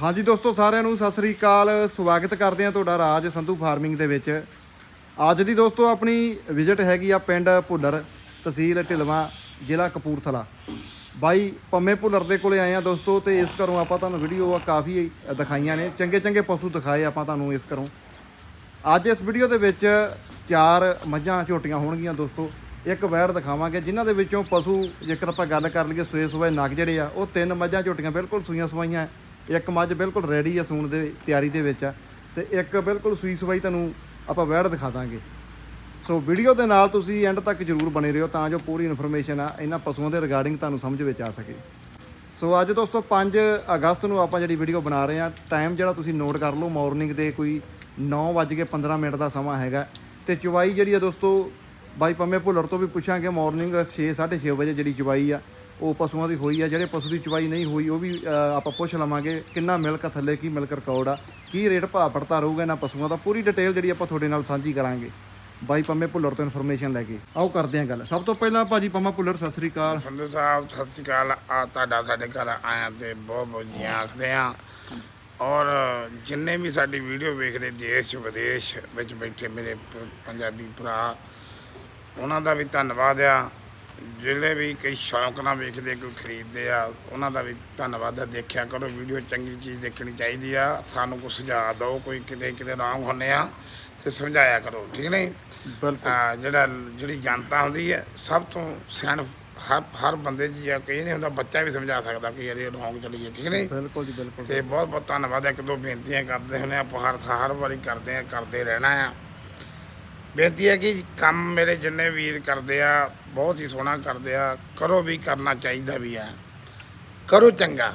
ਹਾਂਜੀ ਦੋਸਤੋ, ਸਾਰਿਆਂ ਨੂੰ ਸਤਿ ਸ੍ਰੀ ਅਕਾਲ। ਸਵਾਗਤ ਕਰਦੇ ਹਾਂ ਤੁਹਾਡਾ ਰਾਜ ਸੰਧੂ ਫਾਰਮਿੰਗ ਦੇ ਵਿੱਚ। ਅੱਜ ਦੀ ਦੋਸਤੋ, ਆਪਣੀ ਵਿਜ਼ਿਟ ਹੈਗੀ ਆ ਪਿੰਡ ਭੁੱਲਰ ਤਹਿਸੀਲ ਢਿਲਵਾਂ, ਜ਼ਿਲ੍ਹਾ ਕਪੂਰਥਲਾ। ਬਾਈ ਪੰਮੇ ਭੁੱਲਰ ਦੇ ਕੋਲੇ ਆਏ ਆ ਦੋਸਤੋ ਤੇ ਇਸ ਘਰੋਂ ਆਪਾਂ ਤੁਹਾਨੂੰ ਵੀਡੀਓ ਆ ਕਾਫੀ ਦਿਖਾਈਆਂ ਨੇ। ਚੰਗੇ ਚੰਗੇ ਪਸ਼ੂ ਦਿਖਾਏ ਆਪਾਂ ਤੁਹਾਨੂੰ ਇਸ ਘਰੋਂ। ਅੱਜ ਇਸ ਵੀਡੀਓ ਦੇ ਵਿੱਚ ਚਾਰ ਮੱਝਾਂ ਝੋਟੀਆਂ ਹੋਣਗੀਆਂ ਦੋਸਤੋ। ਇੱਕ ਵੈੜ ਦਿਖਾਵਾਂਗੇ, ਜਿਨ੍ਹਾਂ ਦੇ ਵਿੱਚੋਂ ਪਸ਼ੂ ਜੇਕਰ ਆਪਾਂ ਗੱਲ ਕਰ ਲਈਏ ਸਵੇ ਸੂਏ ਨਗ ਜਿਹੜੇ ਆ, ਉਹ ਤਿੰਨ ਮੱਝਾਂ ਝੋਟੀਆਂ ਬਿਲਕੁਲ ਸੂਈਆਂ ਸਵਾਈਆਂ ਹੈ। ਇੱਕ ਮੱਝ ਬਿਲਕੁਲ ਰੈਡੀ ਆ ਸੂਣ ਦੇ ਤਿਆਰੀ ਦੇ ਵਿੱਚ ਆ। ਤੇ ਇੱਕ ਬਿਲਕੁਲ ਸੂਈ ਸਵਾਈ ਤੁਹਾਨੂੰ ਆਪਾਂ ਵੈੜ ਦਿਖਾ ਦਾਂਗੇ। ਸੋ ਵੀਡੀਓ ਦੇ ਨਾਲ ਤੁਸੀਂ ਐਂਡ ਤੱਕ ਜਰੂਰ ਬਣੇ ਰਹੋ ਤਾਂ ਜੋ ਪੂਰੀ ਇਨਫੋਰਮੇਸ਼ਨ ਆ ਇਹਨਾਂ ਪਸ਼ੂਆਂ ਦੇ ਰਿਗਾਰਡਿੰਗ ਤੁਹਾਨੂੰ ਸਮਝ ਵਿੱਚ ਆ ਸਕੇ। ਸੋ ਅੱਜ ਦੋਸਤੋ 5 ਅਗਸਤ ਨੂੰ ਆਪਾਂ ਜਿਹੜੀ ਵੀਡੀਓ ਬਣਾ ਰਹੇ ਹਾਂ ਟਾਈਮ ਜਿਹੜਾ ਤੁਸੀਂ ਨੋਟ ਕਰ ਲਓ ਮਾਰਨਿੰਗ ਦੇ ਕੋਈ 9:15 ਮਿੰਟ ਦਾ ਸਮਾਂ ਹੈਗਾ। ਤੇ ਚੁਵਾਈ ਜਿਹੜੀ ਆ ਦੋਸਤੋ, ਬਾਈ ਪੰਮੇ ਭੁੱਲਰ ਤੋਂ ਵੀ ਪੁੱਛਾਂਗੇ ਮਾਰਨਿੰਗ 6:30 ਵਜੇ ਜਿਹੜੀ ਚੁਵਾਈ ਆ ਉਹ ਪਸ਼ੂਆਂ ਦੀ ਹੋਈ ਆ, ਜਿਹੜੇ ਪਸ਼ੂ ਦੀ ਚੁਵਾਈ ਨਹੀਂ ਹੋਈ, ਉਹ ਵੀ ਆਪਾਂ ਪੁੱਛ ਲਵਾਂਗੇ ਕਿੰਨਾ ਮਿਲਕ ਥੱਲੇ, ਕੀ ਮਿਲਕ ਰਿਕਾਰਡ ਆ, ਕੀ ਰੇਟ ਭਾਅ ਪੜਤਾ ਰਹੂਗਾ ਇਹਨਾਂ ਪਸ਼ੂਆਂ ਦਾ, ਪੂਰੀ ਡਿਟੇਲ ਜਿਹੜੀ ਆਪਾਂ ਤੁਹਾਡੇ ਨਾਲ ਸਾਂਝੀ ਕਰਾਂਗੇ। ਬਾਈ ਪੰਮੇ ਭੁੱਲਰ ਤੋਂ ਇਨਫੋਰਮੇਸ਼ਨ ਲੈ ਕੇ। ਆਓ ਕਰਦੇ ਹਾਂ ਗੱਲ। ਸਭ ਤੋਂ ਪਹਿਲਾਂ ਭਾਜੀ ਪੰਮਾ ਭੁੱਲਰ, ਸਤਿ ਸ੍ਰੀ ਅਕਾਲ। ਸੰਧੂ ਸਾਹਿਬ, ਸਤਿ ਸ਼੍ਰੀ ਅਕਾਲ। ਆ ਤੁਹਾਡਾ, ਸਾਡੇ ਘਰ ਆਇਆ ਤੇ ਬਹੁਤ ਬਹੁਤ ਜੀ ਆਖਦੇ ਆ ਔਰ ਜਿੰਨੇ ਵੀ ਸਾਡੀ ਵੀਡੀਓ ਵੇਖਦੇ, ਦੇਸ਼ ਵਿਦੇਸ਼ ਵਿੱਚ ਬੈਠੇ ਮੇਰੇ ਪੰਜਾਬੀ ਭਰਾ, ਉਹਨਾਂ ਦਾ ਵੀ ਧੰਨਵਾਦ ਆ। ਜਿਹੜੇ ਵੀ ਕਈ ਸ਼ੌਂਕ ਨਾਲ ਵੇਖਦੇ ਕੋਈ ਖਰੀਦਦੇ ਆ ਉਹਨਾਂ ਦਾ ਵੀ ਧੰਨਵਾਦ ਆ ਦੇਖਿਆ ਕਰੋ ਵੀਡੀਓ ਚੰਗੀ ਚੀਜ਼ ਦੇਖਣੀ ਚਾਹੀਦੀ ਆ। ਸਾਨੂੰ ਕੁਝ ਸੁਝਾਅ ਦਿਓ ਕੋਈ ਕਿਤੇ ਕਿਤੇ ਰੌਂਗ ਹੁੰਨੇ ਆ ਤੇ ਸਮਝਾਇਆ ਕਰੋ ਠੀਕ ਨਹੀਂ? ਬਿਲਕੁਲ। ਆ ਜਿਹੜਾ ਜਿਹੜੀ ਜਨਤਾ ਹੁੰਦੀ ਹੈ ਸਭ ਤੋਂ ਸਿਆਣ ਹਰ ਹਰ ਬੰਦੇ ਜਾਂ ਕਈ ਨਹੀਂ ਹੁੰਦਾ ਬੱਚਾ ਵੀ ਸਮਝਾ ਸਕਦਾ ਕਿ ਯਾਰ ਇਹ ਰੌਂਗ ਚਲੀ ਹੈ ਠੀਕ ਨਹੀਂ? ਬਿਲਕੁਲ ਜੀ ਬਿਲਕੁਲ। ਤੇ ਬਹੁਤ ਬਹੁਤ ਧੰਨਵਾਦ ਹੈ ਇੱਕ ਦੋ ਬੇਨਤੀਆਂ ਕਰਦੇ ਹੁੰਦੇ ਆ ਆਪਾਂ ਹਰ ਹਰ ਵਾਰੀ ਕਰਦੇ ਆ ਕਰਦੇ ਰਹਿਣਾ ਆ। ਬੇਨਤੀ ਹੈ ਕਿ ਕੰਮ ਮੇਰੇ ਜਿੰਨੇ ਵੀਰ ਕਰਦੇ ਆ ਬਹੁਤ ਹੀ ਸੋਹਣਾ ਕਰਦੇ ਆ ਕਰੋ ਵੀ ਕਰਨਾ ਚਾਹੀਦਾ ਵੀ ਆ। ਕਰੋ ਚੰਗਾ।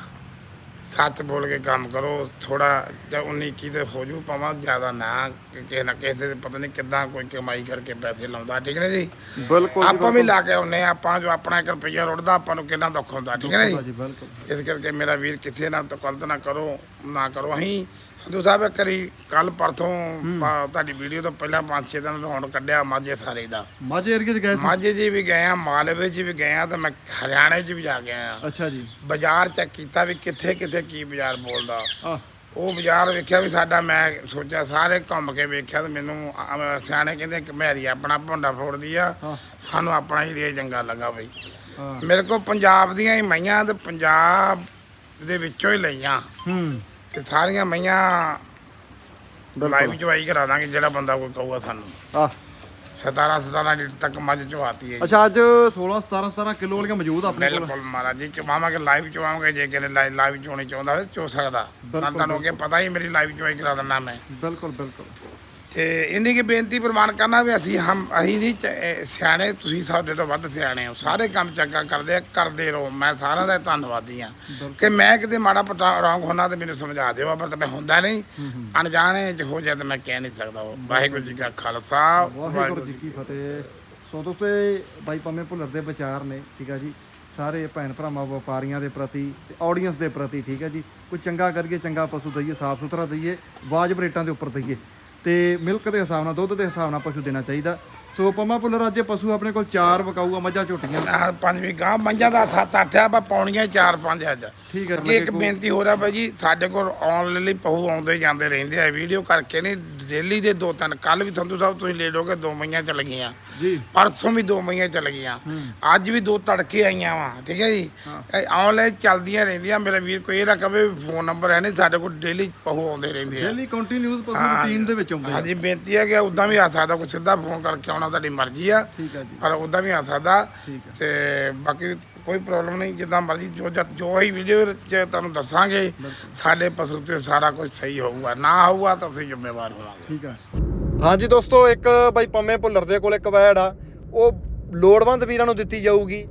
ਸੱਚ ਬੋਲ ਕੇ ਕੰਮ ਕਰੋ ਥੋੜਾ ਜਾਂ 19 ਕੀ ਤੇ ਹੋ ਜੂ ਪਾਵਾਂ ਜ਼ਿਆਦਾ ਨਾ ਕਿ ਕਿਸੇ ਨਾ ਕਿਸੇ ਦੇ ਪਤਾ ਨਹੀਂ ਕਿੱਦਾਂ ਕੋਈ ਕਮਾਈ ਕਰਕੇ ਪੈਸੇ ਲਾਉਂਦਾ ਠੀਕ ਨੇ ਜੀ? ਬਿਲਕੁਲ ਆਪਾਂ ਵੀ ਲਾ ਕੇ ਆਉਨੇ ਆਪਾਂ ਜੋ ਆਪਣਾ ਇੱਕ ਰੁਪਈਆ ਰੁੜਦਾ ਆਪਾਂ ਨੂੰ ਕਿੰਨਾ ਦੁੱਖ ਹੁੰਦਾ ਠੀਕ ਹੈ ਬਿਲਕੁਲ ਜੀ? ਇਸ ਕਰਕੇ ਮੇਰਾ ਵੀਰ ਕਿੱਥੇ ਨਾ ਤਕਲਤ ਨਾ ਕਰੋ ਨਾ ਕਰੋ ਅਸੀਂ ਸੰਧੂ ਸਾਹਿਬ ਇੱਕ ਕਰੀ ਕੱਲ ਪਰਸੋਂ ਪਾ- ਤੁਹਾਡੀ ਵੀਡੀਓ ਤੋਂ ਪਹਿਲਾਂ 5-6 ਦਿਨ ਰੌਣ ਕੱਢਿਆ ਮਾਝੇ ਸਾਰੇ ਦਾ। ਮਾਝੇ ਏਰੀਏ 'ਚ ਗਏ ਸੀ? ਮਾਝੇ ਜੀ ਵੀ ਗਏ ਆ ਮਾਲਵੇ ਜੀ ਵੀ ਗਏ ਆ ਤੇ ਮੈਂ ਹਰਿਆਣੇ 'ਚ ਵੀ ਜਾ ਕੇ ਆਇਆ। ਅੱਛਾ ਜੀ। ਬਾਜ਼ਾਰ ਚੈੱਕ ਕੀਤਾ ਵੀ ਕਿੱਥੇ ਕਿੱਥੇ ਕੀ ਬਾਜ਼ਾਰ ਬੋਲਦਾ। ਆ ਉਹ ਬਾਜ਼ਾਰ ਵੇਖਿਆ ਵੀ ਸਾਡਾ ਮੈਂ ਸੋਚਿਆ ਸਾਰੇ ਘੁੰਮ ਕੇ ਵੇਖਿਆ ਤੇ ਮੈਨੂੰ ਆ- ਸਿਆਣੇ ਕਹਿੰਦੇ ਕਿ ਮੈਰੀ ਆਪਣਾ ਭੁੰਡਾ ਫੋੜਦੀ ਆ ਹਾਂ। ਸਾਨੂੰ ਆਪਣਾ ਹੀ ਏਰੀਆ ਚੰਗਾ ਲੱਗਾ ਬਈ। ਹਾਂ। ਮੇਰੇ ਕੋਲ ਪੰਜਾਬ ਦੀਆਂ ਹੀ ਮਈਆਂ ਤੇ ਪੰਜਾਬ ਦੇ ਵਿੱਚੋਂ ਹੀ ਲਈਆਂ। ਹੂੰ। ਤੇ ਸਾਰੀਆਂ ਮਈਆਂ ਲਾਈਵ ਚਵਾਈ ਕਰਾ ਦਾਂਗੇ ਜਿਹੜਾ ਬੰਦਾ ਕੋਈ ਕਹੂਗਾ ਸਾਨੂੰ। ਆ 17 17 ਲੀਟਰ ਤੱਕ ਮੱਝ ਚਵਾਤੀ ਹੈ ਜੀ। ਅੱਛਾ ਅੱਜ 16 17 17 ਕਿਲੋ ਵਾਲੀਆਂ ਮੌਜੂਦ ਆ ਆਪਣੇ ਕੋਲ। ਬਿਲਕੁਲ ਮਹਾਰਾਜ ਜੀ ਚਵਾਵਾਂਗੇ ਲਾਈਵ ਚਵਾਵਾਂਗੇ ਜੇ ਕਿਤੇ ਲਾਈਵ ਚੋਣੀ ਚਾਹੁੰਦਾ ਹੋਵੇ ਚੋ ਸਕਦਾ। ਤੁਹਾਨੂੰ ਅੱਗੇ ਪਤਾ ਹੀ ਮੇਰੀ ਲਾਈਵ ਚਵਾਈ ਕਰਾ ਦਿੰਦਾ ਮੈਂ। ਬਿਲਕੁਲ ਬਿਲਕੁਲ। ਤੇ ਇੰਨੀ ਕੀ ਬੇਨਤੀ ਪ੍ਰਮਾਣ ਕਰਨਾ ਵੀ ਅਸੀਂ ਹਮ ਅਸੀਂ ਨਹੀਂ ਸਿਆਣੇ ਤੁਸੀਂ ਸਾਡੇ ਤੋਂ ਵੱਧ ਸਿਆਣੇ ਹੋ। ਸਾਰੇ ਕੰਮ ਚੰਗਾ ਕਰਦੇ ਆ ਕਰਦੇ ਰਹੋ। ਮੈਂ ਸਾਰਿਆਂ ਦਾ ਧੰਨਵਾਦੀ ਆ ਕਿ ਮੈਂ ਕਿਤੇ ਮਾੜਾ ਪਟਾ ਰੌਂਗ ਹੋਣਾ ਤੇ ਮੈਨੂੰ ਸਮਝਾ ਦਿਓ ਪਰ ਮੈਂ ਹੁੰਦਾ ਨਹੀਂ। ਅਣਜਾਣੇ ਚ ਹੋ ਜਾਏ ਤਾਂ ਮੈਂ ਕਹਿ ਨਹੀਂ ਸਕਦਾ। ਵਾਹਿਗੁਰੂ ਜੀ ਕਾ ਖਾਲਸਾ ਵਾਹਿਗੁਰੂ ਜੀ ਕੀ ਫਤਿਹ। ਸੋ ਦੋਸਤੋ ਬਾਈ ਪੰਮੇ ਭੁੱਲਰ ਦੇ ਵਿਚਾਰ ਨੇ ਠੀਕ ਆ ਜੀ। ਸਾਰੇ ਭੈਣ ਭਰਾਵਾਂ ਵਪਾਰੀਆਂ ਦੇ ਪ੍ਰਤੀ ਤੇ ਆਡੀਅנס ਦੇ ਪ੍ਰਤੀ ਠੀਕ ਹੈ ਜੀ। ਕੋਈ ਚੰਗਾ ਕਰੀਏ ਚੰਗਾ ਪਸ਼ੂ ਦਈਏ ਸਾਫ਼ ਸੁਥਰਾ ਦਈਏ ਵਾਜਬ ਰੇਟਾਂ ਦੇ ਉੱਪਰ ਦਈਏ। ਤੇ ਮਿਲਕ ਦੇ ਹਿਸਾਬ ਨਾਲ ਦੁੱਧ ਦੇ ਹਿਸਾਬ ਨਾਲ ਪਸ਼ੂ ਦੇਣਾ ਚਾਹੀਦਾ। ਸੋ ਪੰਮਾ ਭੁੱਲਰ ਅੱਜ ਇਹ ਪਸ਼ੂ ਆਪਣੇ ਕੋਲ ਚਾਰ ਵਿਕਾਊ ਆ ਮੱਝਾਂ ਝੋਟੀਆਂ। ਆਹ ਪੰਜਵੀਂ ਗਾਂ ਮੰਜਾਂ ਦਾ ਸੱਤ ਅੱਠ ਆ ਪਰ ਪੌਣੀਆਂ ਚਾਰ ਪੰਜ ਅੱਜ। ਠੀਕ ਹੈ ਇੱਕ ਬੇਨਤੀ ਹੋ ਰਿਹਾ ਭਾਈ ਜੀ ਸਾਡੇ ਕੋਲ ਆਉਣ ਲਈ ਪਹੂ ਆਉਂਦੇ ਜਾਂਦੇ ਰਹਿੰਦੇ ਆ ਵੀਡੀਓ ਕਰਕੇ ਨਹੀਂ ਡੇਲੀ ਦੇ ਦੋ ਤਿੰਨ ਕੱਲ ਵੀ ਸੰਧੂ ਸਾਹਿਬ ਤੁਸੀਂ ਲੈ ਲੋਗੇ ਦੋ ਮਈਆਂ ਚੱਲ ਗਈਆਂ। ਜੀ। ਪਰਸੋਂ ਵੀ ਦੋ ਮਈਆਂ ਚੱਲ ਗਈਆਂ। ਅੱਜ ਵੀ ਦੋ ਤੜਕੇ ਆਈਆਂ ਵਾ ਠੀਕ ਹੈ ਜੀ? ਆਨਲਾਈਨ ਚੱਲਦੀਆਂ ਰਹਿੰਦੀਆਂ ਮੇਰੇ ਵੀਰ ਕੋਈ ਇਹ ਨਾ ਕਵੇ ਫੋਨ ਨੰਬਰ ਹੈ ਨਹੀਂ ਸਾਡੇ ਕੋਲ ਡੇਲੀ ਪਹੂ ਆਉਂਦੇ ਰਹਿੰਦੇ ਆ। ਡੇਲੀ ਕੰਟੀਨਿਊਸ ਪਸ਼ੂ। ਰੂਟੀਨ ਦੇ ਵਿੱਚ ਆਉਂਦੇ ਆ। ਹਾਂਜੀ ਬੇਨਤੀ ਹੈ ਕਿ ਉਦਾਂ ਵੀ ਆ ਸਕਦਾ ਕੋਈ ਸਿੱਧਾ ਫੋਨ ਕਰਕੇ ਆਉਣਾ ਤੁਹਾਡੀ ਮਰਜ਼ੀ ਆ। ਪਰ ਉਦਾਂ ਵੀ ਆ ਸਕਦਾ। ਤੇ ਬਾਕੀ ਕੋਈ ਪ੍ਰੋਬਲਮ ਨਹੀਂ ਜਿੱਦਾਂ ਮਰਜ਼ੀ ਜੋ ਜੋ ਹੀ ਵੀਡੀਓ ਚ ਤੁਹਾਨੂੰ ਦੱਸਾਂਗੇ ਸਾਡੇ ਪਸ਼ੂ ਤੇ ਸਾਰਾ ਕੁਝ ਸਹੀ ਹੋਊਗਾ। ਨਾ ਹੋਊਗਾ ਤਾਂ ਅਸੀਂ ਜ਼ਿੰਮੇਵਾਰ ਹੋਵਾਂਗੇ। ਠੀਕ ਹੈ ਹਾਂਜੀ ਦੋਸਤੋ ਇੱਕ ਬਾਈ ਪੰਮੇ ਭੁੱਲਰ ਦੇ ਕੋਲ ਇੱਕ ਵੈੜ ਆ। ਉਹ ਲੋੜਵੰਦ ਵੀਰਾਂ ਨੂੰ ਦਿੱਤੀ ਜਾਊਗੀ।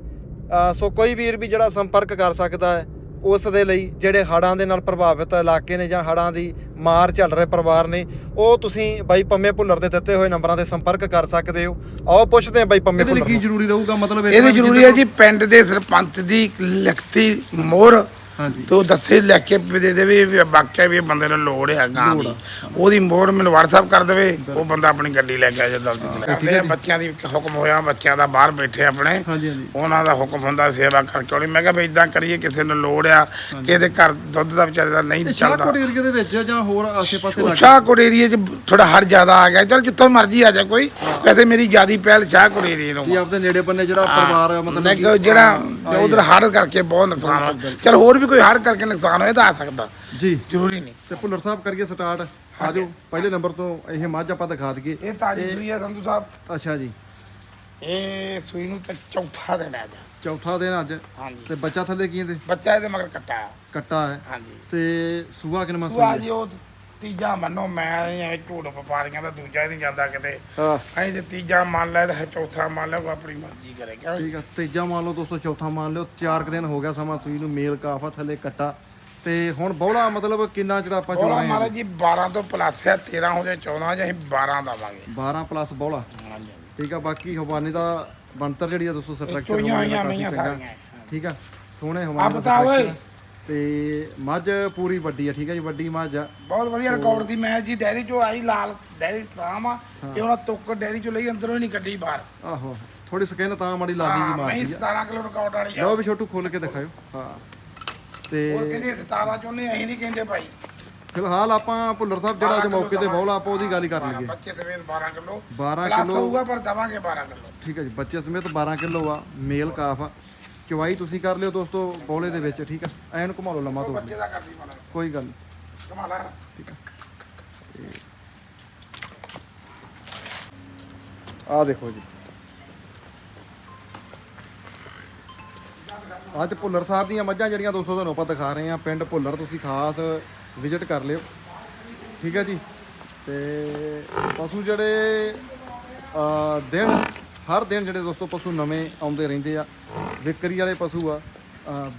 ਸੋ ਕੋਈ ਵੀਰ ਵੀ ਜਿਹੜਾ ਸੰਪਰਕ ਕਰ ਸਕਦਾ ਹੈ ਉਸ ਦੇ ਲਈ ਜਿਹੜੇ ਹੜਾਂ ਦੇ ਨਾਲ ਪ੍ਰਭਾਵਿਤ ਇਲਾਕੇ ਨੇ ਜਾਂ ਹੜਾਂ ਦੀ ਮਾਰ ਚੱਲ ਰਹੇ ਪਰਿਵਾਰ ਨੇ ਉਹ ਤੁਸੀਂ ਬਾਈ ਪੰਮੇ ਭੁੱਲਰ ਦੇ ਦਿੱਤੇ ਹੋਏ ਨੰਬਰਾਂ ਤੇ ਸੰਪਰਕ ਕਰ ਸਕਦੇ ਹੋ। ਆਓ ਪੁੱਛਦੇ ਹਾਂ ਬਾਈ ਪੰਮੇ ਭੁੱਲਰ ਕੀ ਜ਼ਰੂਰੀ ਰਹੂਗਾ? ਮਤਲਬ ਇਹਦੀ ਜ਼ਰੂਰੀ ਹੈ ਜੀ ਪਿੰਡ ਦੇ ਸਰਪੰਚ ਦੀ ਲਿਖਤੀ ਮੋਹਰ ਹਾਂਜੀ। ਤੇ ਉਹ ਦੱਸੇ ਲੈ ਕੇ ਦੇ ਦੇਵੇ ਵੀ ਵਾਕਿਆ ਵੀ ਇਹ ਬੰਦੇ ਨੂੰ ਲੋੜ ਹੈ ਗਾਂ ਦੀ। ਉਹਦੀ ਮੋੜ ਮੈਨੂੰ WhatsApp ਕਰ ਦੇਵੇ ਉਹ ਬੰਦਾ ਆਪਣੀ ਗੱਡੀ ਲੈ ਕੇ ਆ ਜਾਂਦਾ ਕਰਦੇ ਆ ਬੱਚਿਆਂ ਦੀ ਹੁਕਮ ਹੋਇਆ ਬੱਚਿਆਂ ਦਾ ਬਾਹਰ ਬੈਠੇ ਆਪਣੇ। ਉਹਨਾਂ ਦਾ ਹੁਕਮ ਹੁੰਦਾ ਸੇਵਾ ਕਰਕੇ ਆਉਣੀ। ਮੈਂ ਕਿਹਾ ਵੀ ਇਦਾਂ ਕਰੀਏ ਕਿਸੇ ਨੂੰ ਲੋੜ ਆ ਕਿਸੇ ਦੇ ਘਰ ਦੁੱਧ ਦਾ ਵਿਚਾਰੇ ਦਾ ਨਹੀਂ ਚੱਲਦਾ ਸ਼ਾਹਕੋਟ ਏਰੀਆ ਦੇ ਵਿੱਚ ਜਾਂ ਹੋਰ ਆਸੇ-ਪਾਸੇ ਲੱਗ ਸ਼ਾਹਕੋਟ ਏਰੀਏ 'ਚ ਥੋੜਾ ਹਰ ਜ਼ਿਆਦਾ ਆ ਗਿਆ। ਚਲ ਜਿੱਥੋਂ ਮਰਜ਼ੀ ਆ ਜਾ ਕੋਈ। ਵੈਸੇ ਮੇਰੀ ਜਿਆਦੀ ਪਹਿਲ ਸ਼ਾਹਕੋਟ ਏਰੀਏ ਨੂੰ ਜੀ ਆਪਦੇ ਨੇੜੇ ਬੰਨੇ ਜਿਹੜਾ ਪਰਿਵਾਰ ਮਤਲਬ ਜਿਹੜਾ ਉਧਰ ਹੜ ਕਰਕੇ ਬਹੁਤ ਨੁਕਸਾਨ ਚਲ ਹੋਰ ਵੀ ਕੋਈ ਹੜ ਕਰਕੇ ਨੁਕਸਾਨ ਹੋਇਆ ਤਾਂ ਆ ਸਕਦਾ। ਜੀ। ਜ਼ਰੂਰੀ ਨਹੀਂ। ਤੇ ਭੁੱਲਰ ਸਾਹਿਬ ਕਰੀਏ ਸਟਾਰਟ ਆਜੋ ਪਹਿਲੇ ਨੰਬਰ ਤੋਂ ਇਹ ਮੱਝ ਆਪਾਂ ਦਿਖਾ ਦਈਏ। ਇਹ ਤਾਜੀ ਸੂਈ ਹੈ ਸੰਧੂ ਸਾਹਿਬ। ਅੱਛਾ ਜੀ। ਇਹ ਸੂਈ ਨੂੰ ਤਾਂ ਚੌਥਾ ਦਿਨ ਹੈ ਅੱਜ। ਚੌਥਾ ਦਿਨ ਅੱਜ। ਹਾਂਜੀ। ਤੇ ਬੱਚਾ ਥੱਲੇ ਕੀ ਇਹਦੇ? ਬੱਚਾ ਇਹਦੇ ਮਗਰ ਕੱਟਾ। ਕੱਟਾ ਹੈ। ਹਾਂਜੀ। ਤੇ ਸੂਆ ਕਿੰਨਾ ਆ ਸੂਆ ਜੀ ਉਹ ਤੀਜਾ ਮੰਨੋ ਮੈਂ ਐ ਝੂਠ ਵਪਾਰੀਆਂ ਦਾ ਦੂਜਾ ਹੀ ਨਹੀਂ ਜਾਂਦਾ ਕਿਤੇ। ਹਾਂ। ਐਂ ਜੇ ਤੀਜਾ ਮੰਨ ਲੈ ਤੇ ਚੌਥਾ ਮੰਨ ਲੈ ਉਹ ਆਪਣੀ ਮਰਜ਼ੀ ਕਰੇ ਕਿਉਂ ਠੀਕ ਆ ਤੀਜਾ ਮੰਨ ਲਓ ਦੋਸਤੋ ਚੌਥਾ ਮੰਨ ਲਿਓ ਚਾਰ ਕੁ ਦਿਨ ਹੋ ਗਿਆ ਸਮਾਂ ਸੂਈ ਨੂੰ ਮੇਲ ਕਾਫਾ ਥੱਲੇ ਕੱਟਾ। ਤੇ ਹੁਣ ਬੌਲਾ ਮਤਲਬ ਕਿੰਨਾ ਚਿਰ ਆਪਾਂ ਬੋਲਾ ਆ? ਮਹਾਰਾਜ ਜੀ 12 ਤੋਂ ਪਲੱਸ ਹੈ 13 ਹੋ ਜਾਏ 14 ਜਾਂ ਅਸੀਂ 12 ਦਵਾਂਗੇ। 12 ਪਲੱਸ ਬੌਲਾ। ਹਾਂਜੀ ਠੀਕ ਆ ਬਾਕੀ ਹਵਾਨੇ ਦਾ ਬਣਤਰ ਜਿਹੜੀ ਆ ਦੋਸਤੋ ਸਟਰਕਚਰ ਚੋਈਆਂ ਆਈਆਂ ਮਈਆਂ ਸਾਰੀਆਂ। ਠੀਕ ਆ ਸੋਹਣੇ ਆ ਹਵਾਨੇ ਬਤਾ ਓਏ ਤੇ ਮੱਝ ਪੂਰੀ ਵੱਡੀ ਆ ਠੀਕ ਆ ਜੀ ਵੱਡੀ ਮੱਝ ਆ। ਬਹੁਤ ਵਧੀਆ ਰਿਕਾਰਡ ਦੀ ਮੈਚ ਜੀ ਡੈਰੀ ਚੋਂ ਆਈ ਲਾਲ ਡੈਰੀ ਤਾਮ ਆ ਇਹ ਉਹਨਾਂ ਤੁੱਕ ਡੈਰੀ ਚੋਂ ਲਈ ਅੰਦਰੋਂ ਹੀ ਨਹੀਂ ਕੱਢੀ ਬਾਹਰ। ਆਹੋ ਥੋੜੀ ਸਕਿਨ ਤਾਂ ਮਾੜੀ ਲਾਲੀ ਜੀ ਹਾਂ ਮਾਰਦੀ ਆ। 17 ਕਿਲੋ ਰਿਕਾਰਡ ਵਾਲੀ ਆ। ਲਓ ਵੀ ਛੋਟੂ ਖੋਲ ਕੇ ਦਿਖਾਓ ਹਾਂ। ਤੇ ਉਹ ਕਹਿੰਦੇ 17 ਚੋਂ ਨਹੀਂ ਅਸੀਂ ਨਹੀਂ ਕਹਿੰਦੇ ਭਾਈ। ਫਿਲਹਾਲ ਆਪਾਂ ਭੁੱਲਰ ਸਾਹਿਬ ਜਿਹੜਾ ਅੱਜ ਮੌਕੇ ਤੇ ਬੌਲਾ ਆਪਾਂ ਉਹਦੀ ਗੱਲ ਹੀ ਕਰ ਲਈਏ। ਬੱਚੇ ਤੇ 12 ਕਿਲੋ। 12 ਪਲੱਸ ਕਿਲੋ ਹੋਊਗਾ ਪਰ ਦਵਾਂਗੇ 12 ਕਿਲੋ। ਠੀਕ ਹੈ ਜੀ ਬੱਚੇ ਸਮੇਤ 12 ਕਿਲੋ ਆ ਮੇਲ ਕਾਫ ਆ। ਚਵਾਈ ਤੁਸੀਂ ਕਰ ਲਿਓ ਦੋਸਤੋ ਬੌਲੇ ਦੇ ਵਿੱਚ ਠੀਕ ਆ? ਐਨ ਘੁਮਾ ਲਓ ਲੰਮਾ ਤੋਂ ਬੱਚੇ ਦਾ ਕਰਦੀ ਮਨ ਕੋਈ ਗੱਲ ਨੀ, ਕਮਾਲਾ ਠੀਕ ਆ। ਆ ਦੇਖੋ ਜੀ। ਅੱਜ ਭੁੱਲਰ ਸਾਹਿਬ ਦੀਆਂ ਮੱਝਾਂ ਜਿਹੜੀਆਂ ਦੋਸਤੋ ਤੁਹਾਨੂੰ ਆਪਾਂ ਦਿਖਾ ਰਹੇ ਆ ਪਿੰਡ ਭੁੱਲਰ ਤੁਸੀਂ ਖਾਸ ਵਿਜ਼ਿਟ ਕਰ ਲਿਓ। ਠੀਕ ਹੈ ਜੀ? ਤੇ ਪਸ਼ੂ ਜਿਹੜੇ ਅ ਦਿਨ ਹਰ ਦਿਨ ਜਿਹੜੇ ਦੋਸਤੋ ਪਸ਼ੂ ਨਵੇਂ ਆਉਂਦੇ ਰਹਿੰਦੇ ਆ। ਵਿਕਰੀ ਵਾਲੇ ਪਸ਼ੂ ਆ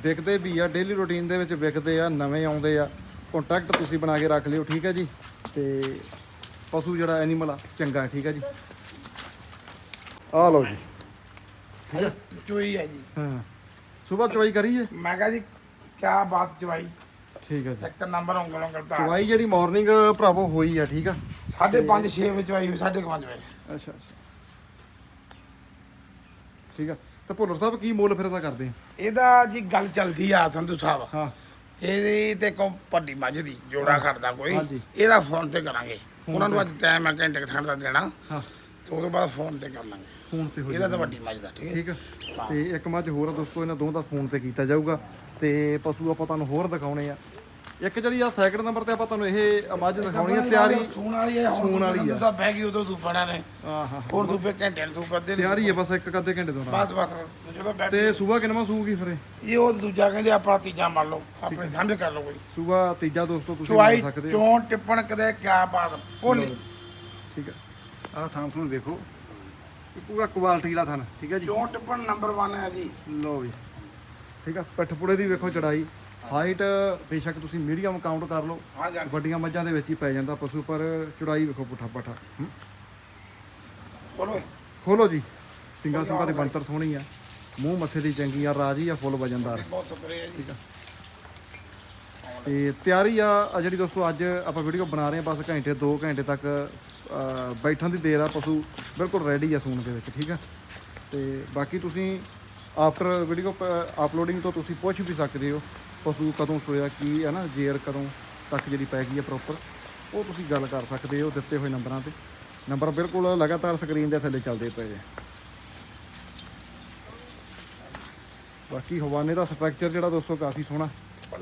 ਵਿਕਦੇ ਵੀ ਆ ਡੇਲੀ ਰੁਟੀਨ ਦੇ ਵਿੱਚ ਵਿਕਦੇ ਆ ਨਵੇਂ ਆਉਂਦੇ ਆ ਕੰਟੈਕਟ ਤੁਸੀਂ ਬਣਾ ਕੇ ਰੱਖ ਲਿਓ ਠੀਕ ਹੈ ਜੀ? ਤੇ ਪਸ਼ੂ ਜਿਹੜਾ ਐਨੀਮਲ ਆ ਚੰਗਾ ਹੈ, ਠੀਕ ਹੈ ਜੀ? ਆ ਲਓ ਜੀ। ਚੋਈ ਹੈ ਜੀ। ਹਾਂ। ਸਵੇਰ ਚਵਾਈ ਕਰੀਏ? ਮੈਂ ਕਹਾ ਜੀ ਕਿਆ ਬਾਤ ਚਵਾਈ ਠੀਕ ਹੈ ਜੀ। ਇੱਕ ਨੰਬਰ ਉਂਗਲ ਉਂਗਲ ਤਾਂ ਚਵਾਈ ਜਿਹੜੀ ਮਾਰਨਿੰਗ ਭਰਾਵੋ ਹੋਈ ਆ ਠੀਕ ਆ? 5:30 6 ਵਜੇ ਚਵਾਈ ਹੋਈ 5:30 ਵਜੇ। ਅੱਛਾ ਅੱਛਾ। ਠੀਕ ਆ। ਤੇ ਭੁੱਲਰ ਸਾਹਿਬ ਕੀ ਮੁੱਲ ਫਿਰ ਇਹਦਾ ਕਰਦੇ ਆ? ਇਹਦਾ ਜੀ ਗੱਲ ਚੱਲਦੀ ਆ ਸੰਧੂ ਸਾਹਿਬ। ਹਾਂ। ਇਹਦੀ ਤੇ ਕੋ ਵੱਡੀ ਮੱਝ ਦੀ ਜੋੜਾ ਖੜਦਾ ਕੋਈ। ਹਾਂਜੀ। ਇਹਦਾ ਫੋਨ ਤੇ ਕਰਾਂਗੇ। ਉਹਨਾਂ ਨੂੰ ਅੱਜ ਟਾਈਮ ਆ ਘੰਟੇ ਕੁ ਠੰਡ ਦਾ ਦੇਣਾ। ਹਾਂ। ਤੇ ਉਹਦੇ ਬਾਅਦ ਫੋਨ ਤੇ ਕਰ ਲਾਂਗੇ। ਫੋਨ ਤੇ ਹੋ ਇਹਦਾ ਤਾਂ। ਵੱਡੀ ਮੱਝ ਦਾ ਠੀਕ ਹੈ ਠੀਕ ਆ। ਤੇ ਇੱਕ ਮੱਝ ਹੋਰ ਆ ਦੋਸਤੋ ਇਹਨਾਂ ਦੋਵਾਂ ਦਾ ਫੋਨ ਤੇ ਕੀਤਾ ਜਾਊਗਾ। ਤੇ ਪਸ਼ੂ ਆਪਾਂ ਤੁਹਾਨੂੰ ਹੋਰ ਦਿਖਾਉਣੇ ਆ। ਇੱਕ ਜਿਹੜੀ ਆ ਸੈਕਿੰਡ ਨੰਬਰ ਤੇ ਆਪਾਂ ਤੁਹਾਨੂੰ ਇਹ ਮੱਝ ਦਿਖਾਉਣੀ ਆ ਤਿਆਰੀ। ਸੂਣ ਵਾਲੀ ਹੈ ਸੂਣ ਵਾਲੀ। ਸੰਧੂ ਸਾਹਿਬ ਬਹਿ ਗਈ ਉਦੋਂ ਧੁੱਪਣਾ ਨੇ। ਆਹਾ ਹੋਰ ਧੁੱਪੇ ਘੰਟੇ ਨੂੰ ਧੁੱਪ ਅੱਧੇ ਨੂੰ ਤਿਆਰੀ ਆ ਬਸ ਇੱਕ ਕੱਦੇ ਘੰਟੇ ਤੋਂ ਬਾਅਦ। ਬਸ ਜਦੋਂ ਬੈਠ ਤੇ ਸੂਬਾ ਕਿੰਨਵਾ ਸੂਗੀ ਫਿਰ ਇਹ? ਉਹ ਦੂਜਾ ਕਹਿੰਦੇ ਆਪਣਾ ਤੀਜਾ ਮੰਨ ਲਓ ਆਪਣੇ ਸਮਝ ਕਰ ਲਓ ਕੋਈ। ਸੂਬਾ ਤੀਜਾ ਦੋਸਤੋ ਤੁਸੀਂ ਮੰਨ ਸਕਦੇ ਹੋ। ਚੋਂ ਟਿੱਪਣ ਕਦੇ ਕਿਆ ਬਾਤ ਭੋਲੀ ਠੀਕ ਆ। ਆਹ ਥਾਂ ਤੁਹਾਨੂੰ ਦੇਖੋ। ਇਹ ਪੂਰਾ ਕੁਆਲਿਟੀ ਦਾ ਥਣ ਠੀਕ ਹੈ ਜੀ। ਚੋਂ ਟਿੱਪਣ ਨੰਬਰ 1 ਹੈ ਜੀ। ਲੋ ਵੀ ਠੀਕ ਆ ਪਿੱਠਪੁੜੇ ਦੀ ਵੇਖੋ ਚੜਾਈ। ਹਾਈਟ ਬੇਸ਼ੱਕ ਤੁਸੀਂ ਮੀਡੀਅਮ ਕਾਊਂਟ ਕਰ ਲਓ। ਹਾਂ ਜਾਨ ਵੱਡੀਆਂ ਮੱਝਾਂ ਦੇ ਵਿੱਚ ਹੀ ਪੈ ਜਾਂਦਾ ਪਸ਼ੂ ਪਰ ਚੜਾਈ ਵੇਖੋ ਪੁੱਠਾ ਪੱਠਾ ਹੂੰ। ਬੋਲੋ ਖੋਲੋ ਜੀ। ਸਿੰਗਾ ਸਿੰਗਾ ਦੀ ਬੰਤਰ ਸੋਹਣੀ ਆ। ਮੂੰਹ ਮੱਥੇ ਦੀ ਚੰਗੀ ਆ ਰਾਜੀ ਆ ਫੁੱਲ ਵਜਨਦਾਰ। ਬਹੁਤ ਸ਼ੁਕਰੀਆ ਜੀ। ਤੇ ਤਿਆਰੀ ਆ ਆ ਜਿਹੜੀ ਦੋਸਤੋ ਅੱਜ ਆਪਾਂ ਵੀਡੀਓ ਬਣਾ ਰਹੇ ਆ ਬਸ ਘੰਟੇ 2 ਘੰਟੇ ਤੱਕ ਬੈਠਣ ਦੀ ਦੇਰ ਆ ਪਸ਼ੂ। ਬਿਲਕੁਲ ਰੈਡੀ ਆ ਸੂਣ ਦੇ ਵਿੱਚ ਠੀਕ ਆ। ਤੇ ਬਾਕੀ ਤੁਸੀਂ ਆਫਟਰ ਵੀਡੀਓ ਅਪਲੋਡਿੰਗ ਤੋਂ ਤੁਸੀਂ ਪੁੱਛ ਵੀ ਸਕਦੇ ਹੋ। ਪਸ਼ੂ ਕਦੋਂ ਸੋਇਆ ਕੀ ਹੈ ਨਾ ਜੇਰ ਕਦੋਂ ਤੱਕ ਜਿਹੜੀ ਪੈ ਗਈ ਹੈ ਪ੍ਰੋਪਰ ਉਹ ਤੁਸੀਂ ਗੱਲ ਕਰ ਸਕਦੇ ਹੋ ਦਿੱਤੇ ਹੋਏ ਨੰਬਰਾਂ ਤੇ। ਨੰਬਰ ਬਿਲਕੁਲ ਲਗਾਤਾਰ ਸਕਰੀਨ ਦੇ ਥੱਲੇ ਚੱਲਦੇ ਪਏ ਆ ਬਾਕੀ ਹਵਾਨੇ ਦਾ ਸਟਰਕਚਰ ਜਿਹੜਾ ਦੋਸਤੋ ਕਾਫੀ ਸੋਹਣਾ।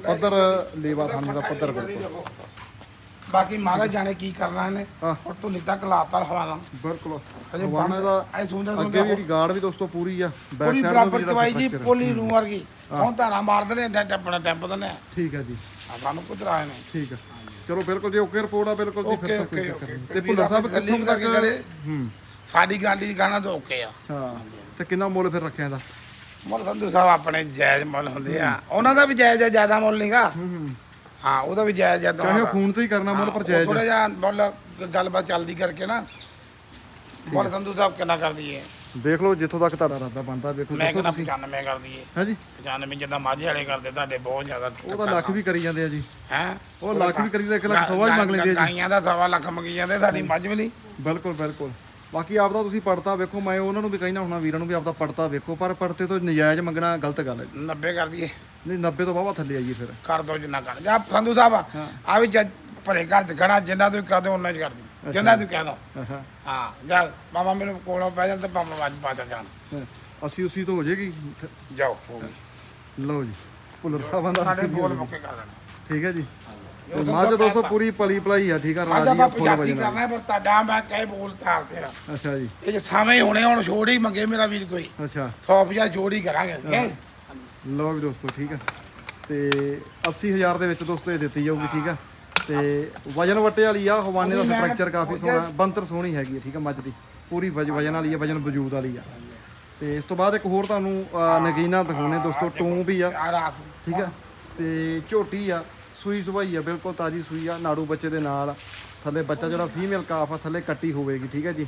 ਪੱਧਰ ਲੇਵਾ ਥਾਂ ਦਾ ਪੱਧਰ ਬਿਲਕੁਲ। ਬਾਕੀ ਮਹਾਰਾਜ ਜਾਣੇ ਕੀ ਕਰਨਾ ਇਹਨੇ। ਔਰ ਤੂੰ ਨਿੱਤਾ ਕਲਾਤਾ ਹਵਾਲਾ ਬਿਲਕੁਲ। ਅਜੇ ਹਵਾਨੇ ਦਾ ਸੁਣਦਾ ਅੱਗੇ ਵੀ ਜਿਹੜੀ ਗਾਰਡ ਵੀ ਦੋਸਤੋ ਪੂਰੀ ਆ ਬੈਕ ਪੂਰੀ ਸਾਈਡ ਬਰਾਬਰ ਚਵਾਈ ਜੀ ਪੋਲੀ ਨੂੰ ਵਰਗੀ। ਹੁਣ ਧਾਰਾ ਮਾਰ ਦਨੇ ਐਡਾ ਟੱਪਣਾ ਟੱਪ ਦਨੇ ਆ। ਠੀਕ ਹੈ ਜੀ। ਸਾਨੂੰ ਕੁਦਰਾ ਆਏ ਨੇ ਠੀਕ ਆ। ਚਲੋ ਬਿਲਕੁਲ ਜੀ ਓਕੇ ਰਿਪੋਰਟ ਆ ਬਿਲਕੁਲ ਜੀ ਫਿਰ ਓਕੇ ਤਾਂ ਕੋਈ ਚੱਕਰ ਨਹੀਂ। ਤੇ ਭੁੱਲਰ ਸਾਹਿਬ ਕਿੱਥੋਂ ਤੱਕ ਜਿਹੜੇ ਹੂੰ। ਸਾਡੀ ਗਾਂਡੀ ਦੀ ਗਾਣਾ ਤਾਂ ਓਕੇ ਆ। ਹਾਂ। ਤੇ ਕਿੰਨਾ ਮੁੱਲ ਫਿਰ ਰੱਖਿਆ ਇਹਦਾ? ਮੁੱਲ ਸੰਧੂ ਸਾਹਿਬ ਆਪਣੇ ਜਾਇਜ਼ ਮੁੱਲ ਹੁੰਦੇ ਆ। ਉਹਨਾਂ ਦਾ ਵੀ ਜਾਇਜ਼ ਆ ਜ਼ਿਆਦਾ ਮੁੱਲ ਨਹੀਂਗਾ ਹੂੰ ਹੂੰ। ਹਾਂ ਉਹਦਾ ਵੀ ਜਾਇਜ਼ ਆ ਚਾਹੇ ਫੋਨ ਤੇ ਹੀ ਕਰਨਾ ਮੁੱਲ ਪਰ ਜਾਇਜ਼ ਥੋੜਾ। ਜਿਹਾ ਮੁੱਲ ਗੱਲਬਾਤ ਚੱਲਦੀ ਕਰਕੇ ਨਾ। ਮੁੱਲ ਸੰਧੂ ਸਾਹਿਬ ਕਿੰਨਾ ਕਰ ਦਈਏ। ਦੇਖ ਲਓ ਜਿੱਥੋਂ ਤੱਕ ਤੁਹਾਡਾ ਇਰਾਦਾ ਬਣਦਾ ਵੇਖੋ ਮੈਂ ਕਹਿੰਦਾ ਤੁਸੀਂ। 95 ਕਰ ਦਈਏ ਹੈ ਜੀ 95 ਜਿੱਦਾਂ ਮਾਝੇ ਵਾਲੇ ਕਰਦੇ ਤੁਹਾਡੇ ਬਹੁਤ ਜ਼ਿਆਦਾ ਉਹ ਤਾਂ ਲੱਖ ਵੀ ਕਰੀ ਜਾਂਦੇ ਆ ਜੀ। ਹੈ? ਉਹ ਲੱਖ ਵੀ ਕਰੀ ਤਾਂ ਇੱਕ ਲੱਖ ਸਵਾ ਵੀ ਮੰਗ ਲੈਂਦੇ ਆ ਜੀ। ਗਾਈਆਂ ਦਾ ਸਵਾ ਲੱਖ ਮੰਗੀ ਜਾਂਦੇ ਸਾਡੀ ਮੱਝ ਵੀ ਨਹੀਂ ਬਿਲਕੁਲ ਬਿਲਕੁਲ। ਬਾਕੀ ਆਪਦਾ ਤੁਸੀਂ ਪੜਤਾ ਵੇਖੋ ਮੈਂ ਉਹਨਾਂ ਨੂੰ ਵੀ ਕਹਿਣਾ ਹੁਣਾ ਵੀਰਾਂ ਨੂੰ ਵੀ ਆਪਦਾ ਪੜਤਾ ਵੇਖੋ ਪਰ ਪੜਤੇ ਤੋਂ ਨਜਾਇਜ਼ ਮੰਗਣਾ ਗਲਤ ਗੱਲ ਹੈ ਜੀ। 90 ਕਰ ਦਈਏ। ਨਹੀਂ 90 ਤੋਂ ਵਾਵਾ ਥੱਲੇ ਆਈਏ ਫਿਰ। ਕਰ ਦੋ ਜਿੰਨਾ ਕਰ। ਜਾ ਸੰਧੂ ਸਾਹਿਬ ਹਾਂ। ਆ ਵੀ ਭਰੇ ਘਰ ਚ ਖੜਾ ਜਿੰਨਾ ਤੂੰ ਕਹਦੇ ਉਹਨਾਂ ਚ ਕਰ ਦੀ ਜਿੰਨਾ ਤੂੰ ਕਹਿ ਦੋ। ਹਾਂ ਜਾ ਮਾਮਾ ਮੈਨੂੰ ਕੋਲੋਂ ਪੈ ਜਾਂਦਾ ਪਾਪਾ ਵੱਜ ਪਾ ਤਾ ਜਾਣ। ਅੱਸੀ ਉਸੀ ਤੋਂ ਹੋ ਜਾਏਗੀ। ਜਾਓ ਹੋ ਗਈ। ਲਓ ਜੀ ਭੁੱਲਰ ਸਾਹਿਬਾਂ ਦਾ ਸਾਡੇ ਬੋਲ ਮੁੱਕੇ ਕਰ ਦੇਣਾ। ਠੀਕ ਹੈ ਜੀ। ਤੇ ਤੁਹਾਨੂੰ ਮੱਝ ਦੋਸਤੋ। ਪੂਰੀ ਪਲੀ ਪਲਾਈ ਆ ਠੀਕ ਆ ਅੱਜ ਰਾਜੀ ਆ ਫੁੱਲ ਵਜਣਾ ਕਰਨਾ ਪਰ ਤੁਹਾਡਾ ਮੈਂ ਕਹੇ ਬੋਲ ਤਾਰ ਤੇਰਾ ਅੱਛਾ ਜੀ। ਇਹ ਜੇ ਸਾਵੇਂ ਹੋਣੇ ਹੁਣ ਛੋੜ ਹੀ ਮੰਗੇ ਮੇਰਾ ਵੀਰ ਕੋਈ। ਅੱਛਾ। 100 ਪੰਜਾਹ ਜੋੜ ਹੀ ਕਰਾਂਗੇ? ਲਓ ਵੀ ਦੋਸਤੋ ਠੀਕ ਆ। ਤੇ 80000 ਦੇ ਵਿੱਚ ਦੋਸਤੋ ਇਹ ਦਿੱਤੀ ਜਾਊਗੀ ਠੀਕ ਆ। ਤੇ ਵਜਨ ਵੱਟੇ ਵਾਲੀ ਆ ਹਵਾਨੇ ਦਾ ਸਟਰਕਚਰ ਕਾਫੀ ਸੋਹਣਾ ਬੰਤਰ ਸੋਹਣੀ ਹੈਗੀ ਆ ਠੀਕ ਆ ਮੱਝ ਦੀ। ਪੂਰੀ ਵਜ- ਵਜਨ ਵਾਲੀ ਆ ਵਜਨ ਵਜੂਦ ਵਾਲੀ ਆ। ਤੇ ਇਸ ਤੋਂ ਬਾਅਦ ਇੱਕ ਹੋਰ ਤੁਹਾਨੂੰ ਨਗੀਨਾ ਦਿਖਾਉਣੇ ਦੋਸਤੋ ਟੂੰ ਵੀ ਆ ਠੀਕ ਆ? ਤੇ ਝੋਟੀ ਆ ਸੂਈ ਸੁਭਾਈ ਆ ਬਿਲਕੁਲ ਤਾਜੀ ਸੂਈ ਆ ਨਾੜੂ ਬੱਚੇ ਦੇ ਨਾਲ। ਥੱਲੇ ਬੱਚਾ ਜਿਹੜਾ ਫੀਮੇਲ ਕਾਫ ਆ ਥੱਲੇ ਕੱਟੀ ਹੋਵੇਗੀ ਠੀਕ ਹੈ ਜੀ?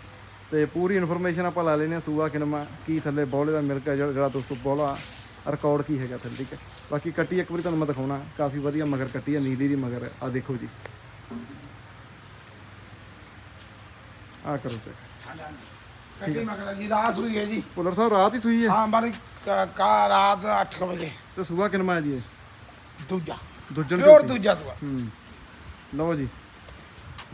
ਤੇ ਪੂਰੀ ਇਨਫੋਰਮੇਸ਼ਨ ਆਪਾਂ ਲੈ ਲੈਨੇ ਆ ਸੂਆ ਕਿਨਮਾ ਕੀ ਥੱਲੇ ਬੌਲੇ ਦਾ ਮਿਲਕ ਹੈ ਜਿਹੜਾ ਦੋਸਤੋ ਬੌਲਾ ਰਿਕਾਰਡ ਕੀ ਹੈਗਾ ਥੱਲੇ ਠੀਕ ਹੈ? ਬਾਕੀ ਕੱਟੀ ਇੱਕ ਵਾਰੀ ਤੁਹਾਨੂੰ ਮੈਂ ਦਿਖਾਉਣਾ ਕਾਫੀ ਵਧੀਆ ਮਗਰ ਕੱਟੀ ਆ ਨੀਲੀ ਦੀ ਮਗਰ ਆ ਦੇਖੋ ਜੀ। ਆ ਕਰੋ ਚੈੱਕ ਕੱਟੀ ਮਗਰ ਜੀ ਰਾਤ ਹੋਈ ਹੈ ਜੀ। ਪੁਲਰ ਸਾਹਿਬ ਰਾਤ ਹੀ ਸੂਈ ਹੈ? ਹਾਂ ਮਾਰੀ ਕਾ ਰਾਤ 8 ਵਜੇ। ਤੇ ਕਿਨਮਾ ਹੈ ਜੀ ਦੂਜਾ। ਦੁੱਜਣ ਪਿਓਰ ਦੂਜਾ ਤੂੰ ਹੂੰ। ਲਓ ਜੀ।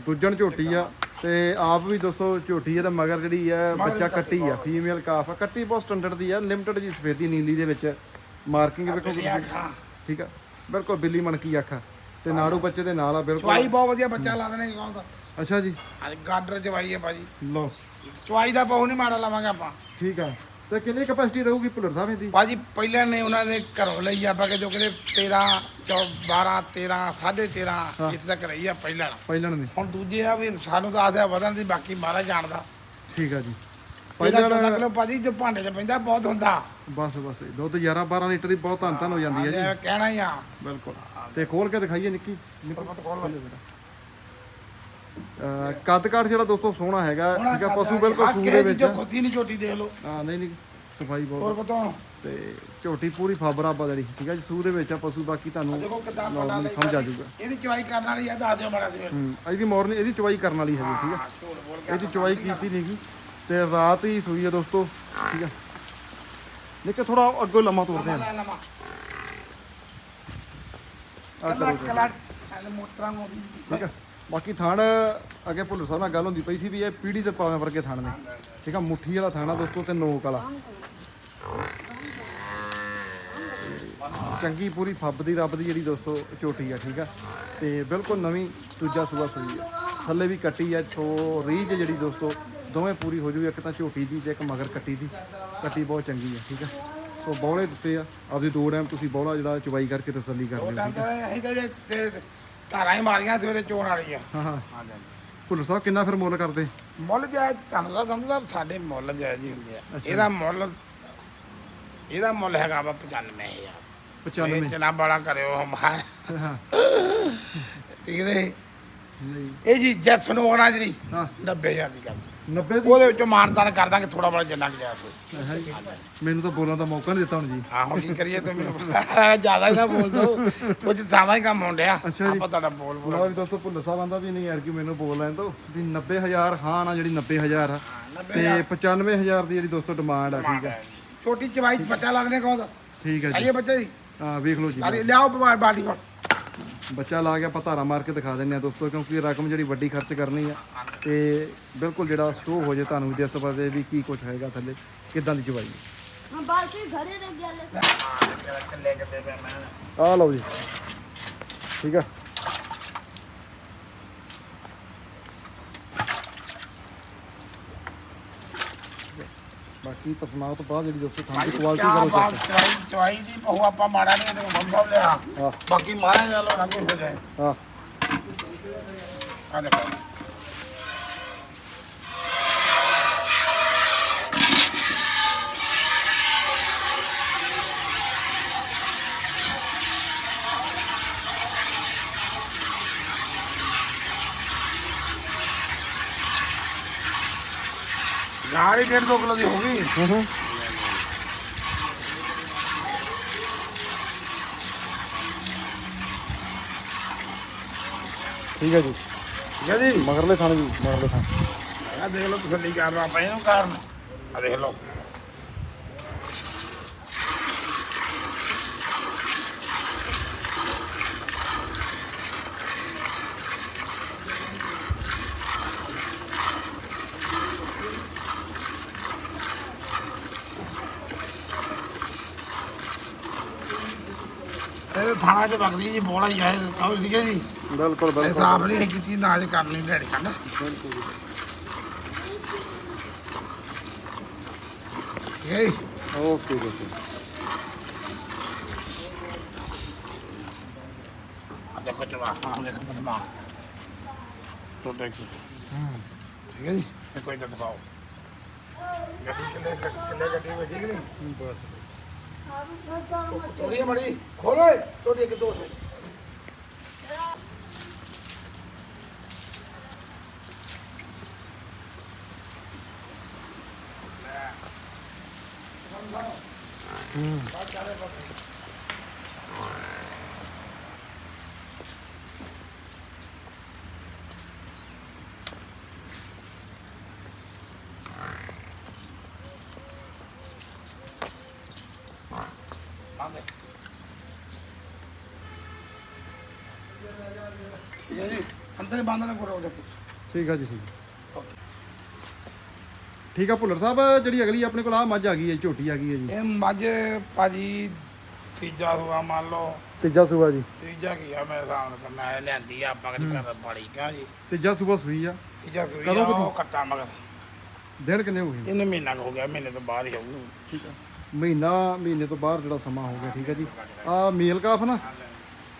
ਦੁੱਜਣ ਝੋਟੀ ਆ। ਤੇ ਆਪ ਵੀ ਦੱਸੋ ਝੋਟੀ ਤੇ ਮਗਰ ਜਿਹੜੀ ਆ ਬੱਚਾ ਕੱਟੀ ਆ ਫੀਮੇਲ ਕਾਫ ਆ। ਕੱਟੀ ਬਹੁਤ ਸਟੈਂਡਰਡ ਦੀ ਆ ਲਿਮਟਿਡ ਜੀ ਸਫੇਦੀ ਨੀਲੀ ਦੇ ਵਿੱਚ ਮਾਰਕਿੰਗ ਵੇਖੋ ਬਿੱਲੀ ਤੁਸੀਂ। ਅੱਖਾਂ। ਠੀਕ ਆ? ਬਿਲਕੁਲ ਬਿੱਲੀ ਮਣਕੀ ਅੱਖ ਆ। ਤੇ ਨਾੜੂ ਬੱਚੇ ਦੇ ਨਾਲ ਆ ਚਵਾਈ ਬਿਲਕੁਲ ਬਹੁਤ ਵਧੀਆ ਬੱਚਾ ਲਾ ਦੇਣੇ ਕੌਣ ਦਾ? ਅੱਛਾ ਜੀ। ਗਾਡਰ ਚਵਾਈ ਹੈ ਭਾਜੀ। ਲਓ। ਚਵਾਈ ਦਾ ਬਹੁ ਨਹੀਂ ਮਾੜਾ ਲਵਾਂਗੇ ਆਪਾਂ। ਠੀਕ ਆ। ਤੇ ਕਿੰਨੀ ਕਪੈਸਿਟੀ ਰਹੂਗੀ ਭੁੱਲਰ ਸਾਹਿਬ ਦੀ ਭਾਜੀ ਪਹਿਲਾਂ ਨੇ ਉਹਨਾਂ ਨੇ ਘਰੋਂ ਲਈ ਆਪਾਂ ਕਿ ਜੋ ਕਿਤੇ 13 ਚੌ 12 13 13.5 ਇੱਥੇ ਤੱਕ ਰਹੀ ਆ ਪਹਿਲਾਂ ਪਹਿਲਣ ਦੀ ਹੁਣ ਦੂਜੇ ਆ ਵੀ ਸਾਨੂੰ ਤਾਂ ਆਦਿਆ ਵਧਣ ਦੀ ਬਾਕੀ ਮਾਰਾ ਜਾਣਦਾ। ਠੀਕ ਆ ਜੀ। ਪਹਿਲਾਂ 14 ਕਿਲੋ ਭਾਜੀ ਜੋ ਭਾਂਡੇ 'ਚ ਪੈਂਦਾ ਬਹੁਤ ਹੁੰਦਾ। ਬਸ ਬਸ ਦੁੱਧ 11 12 ਲੀਟਰ ਦੀ ਬਹੁਤ ਧੰਨ ਧੰਨ ਹੋ ਜਾਂਦੀ ਹੈ ਜੀ। ਕਹਿਣਾ ਹੀ ਆ। ਬਿਲਕੁਲ। ਤੇ ਖੋਲ ਕੇ ਦਿਖਾਈਏ ਨਿੱਕੀ। ਪਰਮਤ ਕੋਲ ਵਾ। ਅਹ ਕੱਦ ਕਾਠ ਜਿਹੜਾ ਦੋਸਤੋ ਸੋਹਣਾ ਹੈਗਾ ਠੀਕ ਆ ਪਸ਼ੂ ਆ, ਬਿਲਕੁਲ ਸੂਰ ਦੇ ਵਿੱਚ ਖੁੱਤੀ ਨਹੀਂ ਛੋਟੀ ਦੇਖ ਲਓ। ਹਾਂ ਨਹੀਂ ਨਹੀਂ ਸਫ਼ਾਈ ਹੋਰ ਬਹੁਤ ਪਤਾ ਹੁਣ ਤੇ ਝੋਟੀ ਪੂਰੀ ਫਾਬਰਾ ਬਦਲੀ ਠੀਕ ਹੈ ਜੀ ਸੂਰ ਦੇ ਵਿੱਚ ਆ ਪਸ਼ੂ ਬਾਕੀ ਤੁਹਾਨੂੰ ਸਮਝ ਆ ਜਾਊਗਾ। ਇਹਦੀ ਚਵਾਈ ਕਰਨ ਵਾਲੀ ਆ ਦੱਸ ਦਿਓ ਮਾੜਾ ਸੀ ਹੂੰ ਇਹਦੀ ਮਾਰਨਿੰਗ ਇਹਦੀ ਚਵਾਈ ਕਰਨ ਵਾਲੀ ਹੈਗੀ ਠੀਕ ਕੇ ਇਹਦੀ ਚਵਾਈ ਕੀਤੀ ਨਹੀਂਗੀ ਤੇ ਰਾਤ ਹੀ ਸੂਈ ਹੈ ਦੋਸਤੋ ਠੀਕ ਹੈ ਨਿੱਕੇ ਥੋੜਾ ਅੱਗੋਂ ਲੰਮਾ ਤੋਰਦੇ ਆ। ਆ ਕਰੋ ਕਲਾ ਮੋਟਰਾਂ ਨੂੰ ਠੀਕ ਹੈ ਬਾਕੀ ਥਣ, ਅੱਗੇ ਭੁੱਲਰ ਸਾਹਿਬ ਨਾਲ ਗੱਲ ਹੁੰਦੀ ਪਈ ਸੀ ਵੀ ਇਹ ਪੀੜੀ ਦੇ ਪਾਵੇਂ ਵਰਗੇ ਥਣ ਨੇ। ਠੀਕ ਆ, ਮੁੱਠੀ ਵਾਲਾ ਥਾਣਾ ਦੋਸਤੋ ਤੇ ਨੋਕ ਵਾਲਾ। ਚੰਗੀ ਪੂਰੀ ਫੱਬ ਦੀ, ਰੱਬ ਦੀ ਜਿਹੜੀ ਦੋਸਤੋ ਝੋਟੀ ਆ, ਠੀਕ ਆ। ਤੇ ਬਿਲਕੁਲ ਨਵੀਂ ਦੂਜਾ ਸੂਆ ਸੂਈ ਆ। ਥੱਲੇ ਵੀ ਕੱਟੀ ਆ ਸੋ ਰੀਝ ਜਿਹੜੀ ਦੋਸਤੋ, ਦੋਵੇਂ ਪੂਰੀ ਹੋ ਜੂ ਇੱਕ ਤਾਂ ਝੋਟੀ ਦੀ ਤੇ ਇੱਕ ਮਗਰ ਕੱਟੀ ਦੀ। ਕੱਟੀ ਬਹੁਤ ਚੰਗੀ ਆ, ਠੀਕ ਆ। ਸੋ ਬੌਲੇ ਦਿੱਤੇ ਆ। ਆਪਦੇ ਦੋ ਟਾਈਮ ਤੁਸੀਂ ਬੌਲਾ ਜਿਹੜਾ ਚਵਾਈ ਕਰਕੇ ਤਸੱਲੀ ਕਰ ਲਿਓ ਟਾਈਮ ਤੇ ਧਾਰਾਂ ਹੀ ਮਾਰੀਆਂ ਸਵੇਰੇ ਚੋਣ ਵਾਲੀ ਆ ਹਾਂ ਹਾਂ। ਹਾਂ ਜੀ ਭੁੱਲਰ ਸਾਹਿਬ ਕਿੰਨਾ ਫਿਰ ਮੁੱਲ ਕਰਦੇ? ਮੁੱਲ ਜਾਇਜ਼ ਤੁਹਾਨੂੰ ਤਾਂ ਸਮਝਦਾ ਸਾਡੇ ਮੁੱਲ ਜਾਇਜ਼ ਹੀ ਹੁੰਦੇ ਆ। ਇਹਦਾ ਮੁੱਲ ਇਹਦਾ ਮੁੱਲ ਹੈਗਾ ਵਾ 95000 95 ਚਨਾ ਬੜਾ ਕਰਿਓ ਹਮਾਰ ਹਾਂ। ਠੀਕ ਨੇ? ਇਹ ਜੀ ਜੈਤ ਸੁਣਾਉਣਾ ਜਿਹੜੀ ਹਾਂ। 90000 ਦੀ ਗੱਲ। 90 ਦੀ? ਉਹਦੇ ਵਿੱਚੋਂ ਮਾਨਦਾਨ ਕਰ ਦਾਂਗੇ ਥੋੜਾ ਬੜਾ ਜਿੰਨਾ ਕਿ ਜਾਇਆ ਸੋ ਹੈ ਜੀ। ਮੈਨੂੰ ਤਾਂ ਬੋਲਣ ਦਾ ਮੌਕਾ ਨਹੀਂ ਦਿੱਤਾ ਹੁਣ ਜੀ। ਹਾਂ ਹੁਣ ਕੀ ਕਰੀਏ ਤੂੰ ਮੈਨੂੰ ਜ਼ਿਆਦਾ ਹੀ ਨਾ ਬੋਲ ਦੋ। ਕੁਝ ਜ਼ਿਆਦਾ ਹੀ ਕੰਮ ਹੋਣ ਡਿਆ। ਅੱਛਾ ਜੀ। ਆਪਾਂ ਤੁਹਾਡਾ ਬੋਲ ਬੋਲ ਬੁਲਾ ਵੀ ਦੋਸਤੋ ਭੁੱਲ ਸਾਹਿਬ ਆਂਦਾ ਵੀ ਨਹੀਂ ਯਾਰ ਕਿ ਮੈਨੂੰ ਬੋਲ ਲੈਣ ਦੋ। ਵੀ 90000 ਹਾਂ ਨਾ ਜਿਹੜੀ 90000 ਆ। ਤੇ 95000 ਦੀ ਜਿਹੜੀ ਦੋਸਤੋ ਡਿਮਾਂਡ ਆ ਠੀਕ ਆ। ਛੋਟੀ ਚਵਾਈ ਚ ਬੱਚਾ ਲੱਗਨੇ ਕਹੋ ਠੀਕ ਹੈ ਜੀ। ਆਈਏ ਬੱਚੇ ਜੀ। ਹਾਂ ਵੇਖ ਲਓ ਜੀ। ਲਿਆਓ ਬਾ- ਬਾਡੀ ਕੋਲ। ਬੱਚਾ ਲਾ ਕੇ ਆਪਾਂ ਧਾਰਾ ਮਾਰ ਕੇ ਦਿਖਾ ਦਿੰਨੇ ਆ ਦੋਸਤੋ ਕਿਉਂਕਿ ਰਕਮ ਜਿਹੜੀ ਵੱਡੀ ਖਰਚ ਕਰਨੀ ਆ ਤੇ ਬਿਲਕੁਲ ਜਿਹੜਾ ਸ਼ੋ ਹੋ ਜੇ ਤੁਹਾਨੂੰ ਦਿਸ ਪਵੇ ਵੀ ਕੀ ਕੁਝ ਹੈਗਾ ਥੱਲੇ ਕਿੱਦਾਂ ਦੀ ਜਵਾਈ ਹਾਂ ਆ ਲਓ ਜੀ। ਠੀਕ ਆ। ਬਾਕੀ ਪਸਮਾ ਤੋਂ ਬਾਅਦ ਜਿਹੜੀ ਦੋਸਤੋ ਥਾਂ ਦੀ ਕੁਆਲਿਟੀ ਕਿਆ ਕਰੋ ਚੈੱਕ ਚਵਾਈ ਚਵਾਈ ਦੀ ਬਹੁ ਆਪਾਂ ਮਾੜਾ ਨਹੀਂ ਤੇ ਸੰਭਵ ਲਿਆ। ਬਾਕੀ ਮਾਰਾ ਨਾਲ ਕੋਈ ਹੋ ਜਾਏ ਹਾਂ ਆ ਦੇਖੋ। ਗਾੜੀ ਡੇਢ ਦੋ ਕਿਲੋ ਦੀ ਹੋ ਗਈ। ਹੂੰ ਹੂੰ। ਠੀਕ ਹੈ ਜੀ। ਠੀਕ ਹੈ ਜੀ। ਮਗਰਲੇ ਥਾਣੇ ਜੀ ਮਗਰਲੇ ਥਾਣੇ। ਆ ਦੇਖ ਲਓ ਤਸੱਲੀ ਕਰ ਲਾ ਪਏ ਨੂੰ ਕਾਰਨ। ਆ ਦੇਖ ਲਓ ਇਹ ਥਾਣਾ ਚ ਵਗਦੀ ਜੀ ਬੋਲਾ ਹੀ ਹੈ ਕਹੋ ਠੀਕ ਹੈ ਜੀ। ਬਿਲਕੁਲ ਬਿਲਕੁਲ। ਸਾਫ਼ ਨਹੀਂ ਕੀਤੀ ਨਾਲ ਕਰ ਲਈ ਡੈਡੀ ਕੰਨ ਹੈ ਜੀ ਓਕੇ। ਓਕੇ ਦੇਖੋ ਚਵਾ ਹਾਂ ਦੇਖੋ ਪਸਮਾ ਛੋਟੇ ਕੀ ਠੀਕ ਹੈ ਜੀ। ਕੋਈ ਤਾਂ ਦਿਖਾਓ। ਗੱਡੀ ਕਿੱਲੇ ਕਿੱਲੇ ਗੱਡੀ ਵਿੱਚ ਠੀਕ ਨਹੀਂ? ਬਸ। ਤੋੜੀ ਮੜੀ। ਖੋਲੇ ਤੋੜੀ ਕਿ ਤੋੜ ਠੀਕ ਹੈ ਜੀ ਅੰਦਰ ਹੀ ਬੰਦ ਨਾ ਕਰੋ ਦੇਖੋ ਠੀਕ ਆ ਜੀ ਠੀਕ ਆ। ਠੀਕ ਆ ਭੁੱਲਰ ਸਾਹਿਬ ਜਿਹੜੀ ਅਗਲੀ ਆਪਣੇ ਕੋਲ ਆ ਮੱਝ ਆ ਗਈ ਹੈ ਝੋਟੀ ਆ ਗਈ ਹੈ ਜੀ। ਇਹ ਮੱਝ ਭਾਜੀ ਤੀਜਾ ਹੋਆ ਮੰਨ ਲਓ। ਤੀਜਾ ਸੂਆ ਜੀ। ਤੀਜਾ ਕੀ ਆ ਮੇਰੇ ਹਿਸਾਬ ਨਾਲ ਮੈਂ ਲਿਆਂਦੀ ਆ ਆਪਾਂ ਕਦੀ ਘਰ ਬੜੀ ਕਾ ਜੀ। ਤੀਜਾ ਸੂਆ ਸੂਈ ਆ। ਤੀਜਾ ਸੂਈ ਕਦੋਂ ਆ ਕੁ ਉਹ? ਕੱਟਾ ਮਗਰ। ਦਿਨ ਕਿੰਨੇ ਹੋ ਗਏ? ਇਹਨੂੰ ਮਹੀਨਾ ਕੁ ਹੋ ਗਿਆ ਮਹੀਨੇ ਤੋਂ ਬਾਅਦ ਹੀ ਆਊ। ਠੀਕ ਆ। ਮਹੀਨਾ ਮਹੀਨੇ ਤੋਂ ਬਾਹਰ ਜਿਹੜਾ ਸਮਾਂ ਹੋ ਗਿਆ ਠੀਕ ਹੈ ਜੀ। ਆ ਮੇਲ ਕਾਫ ਨਾ।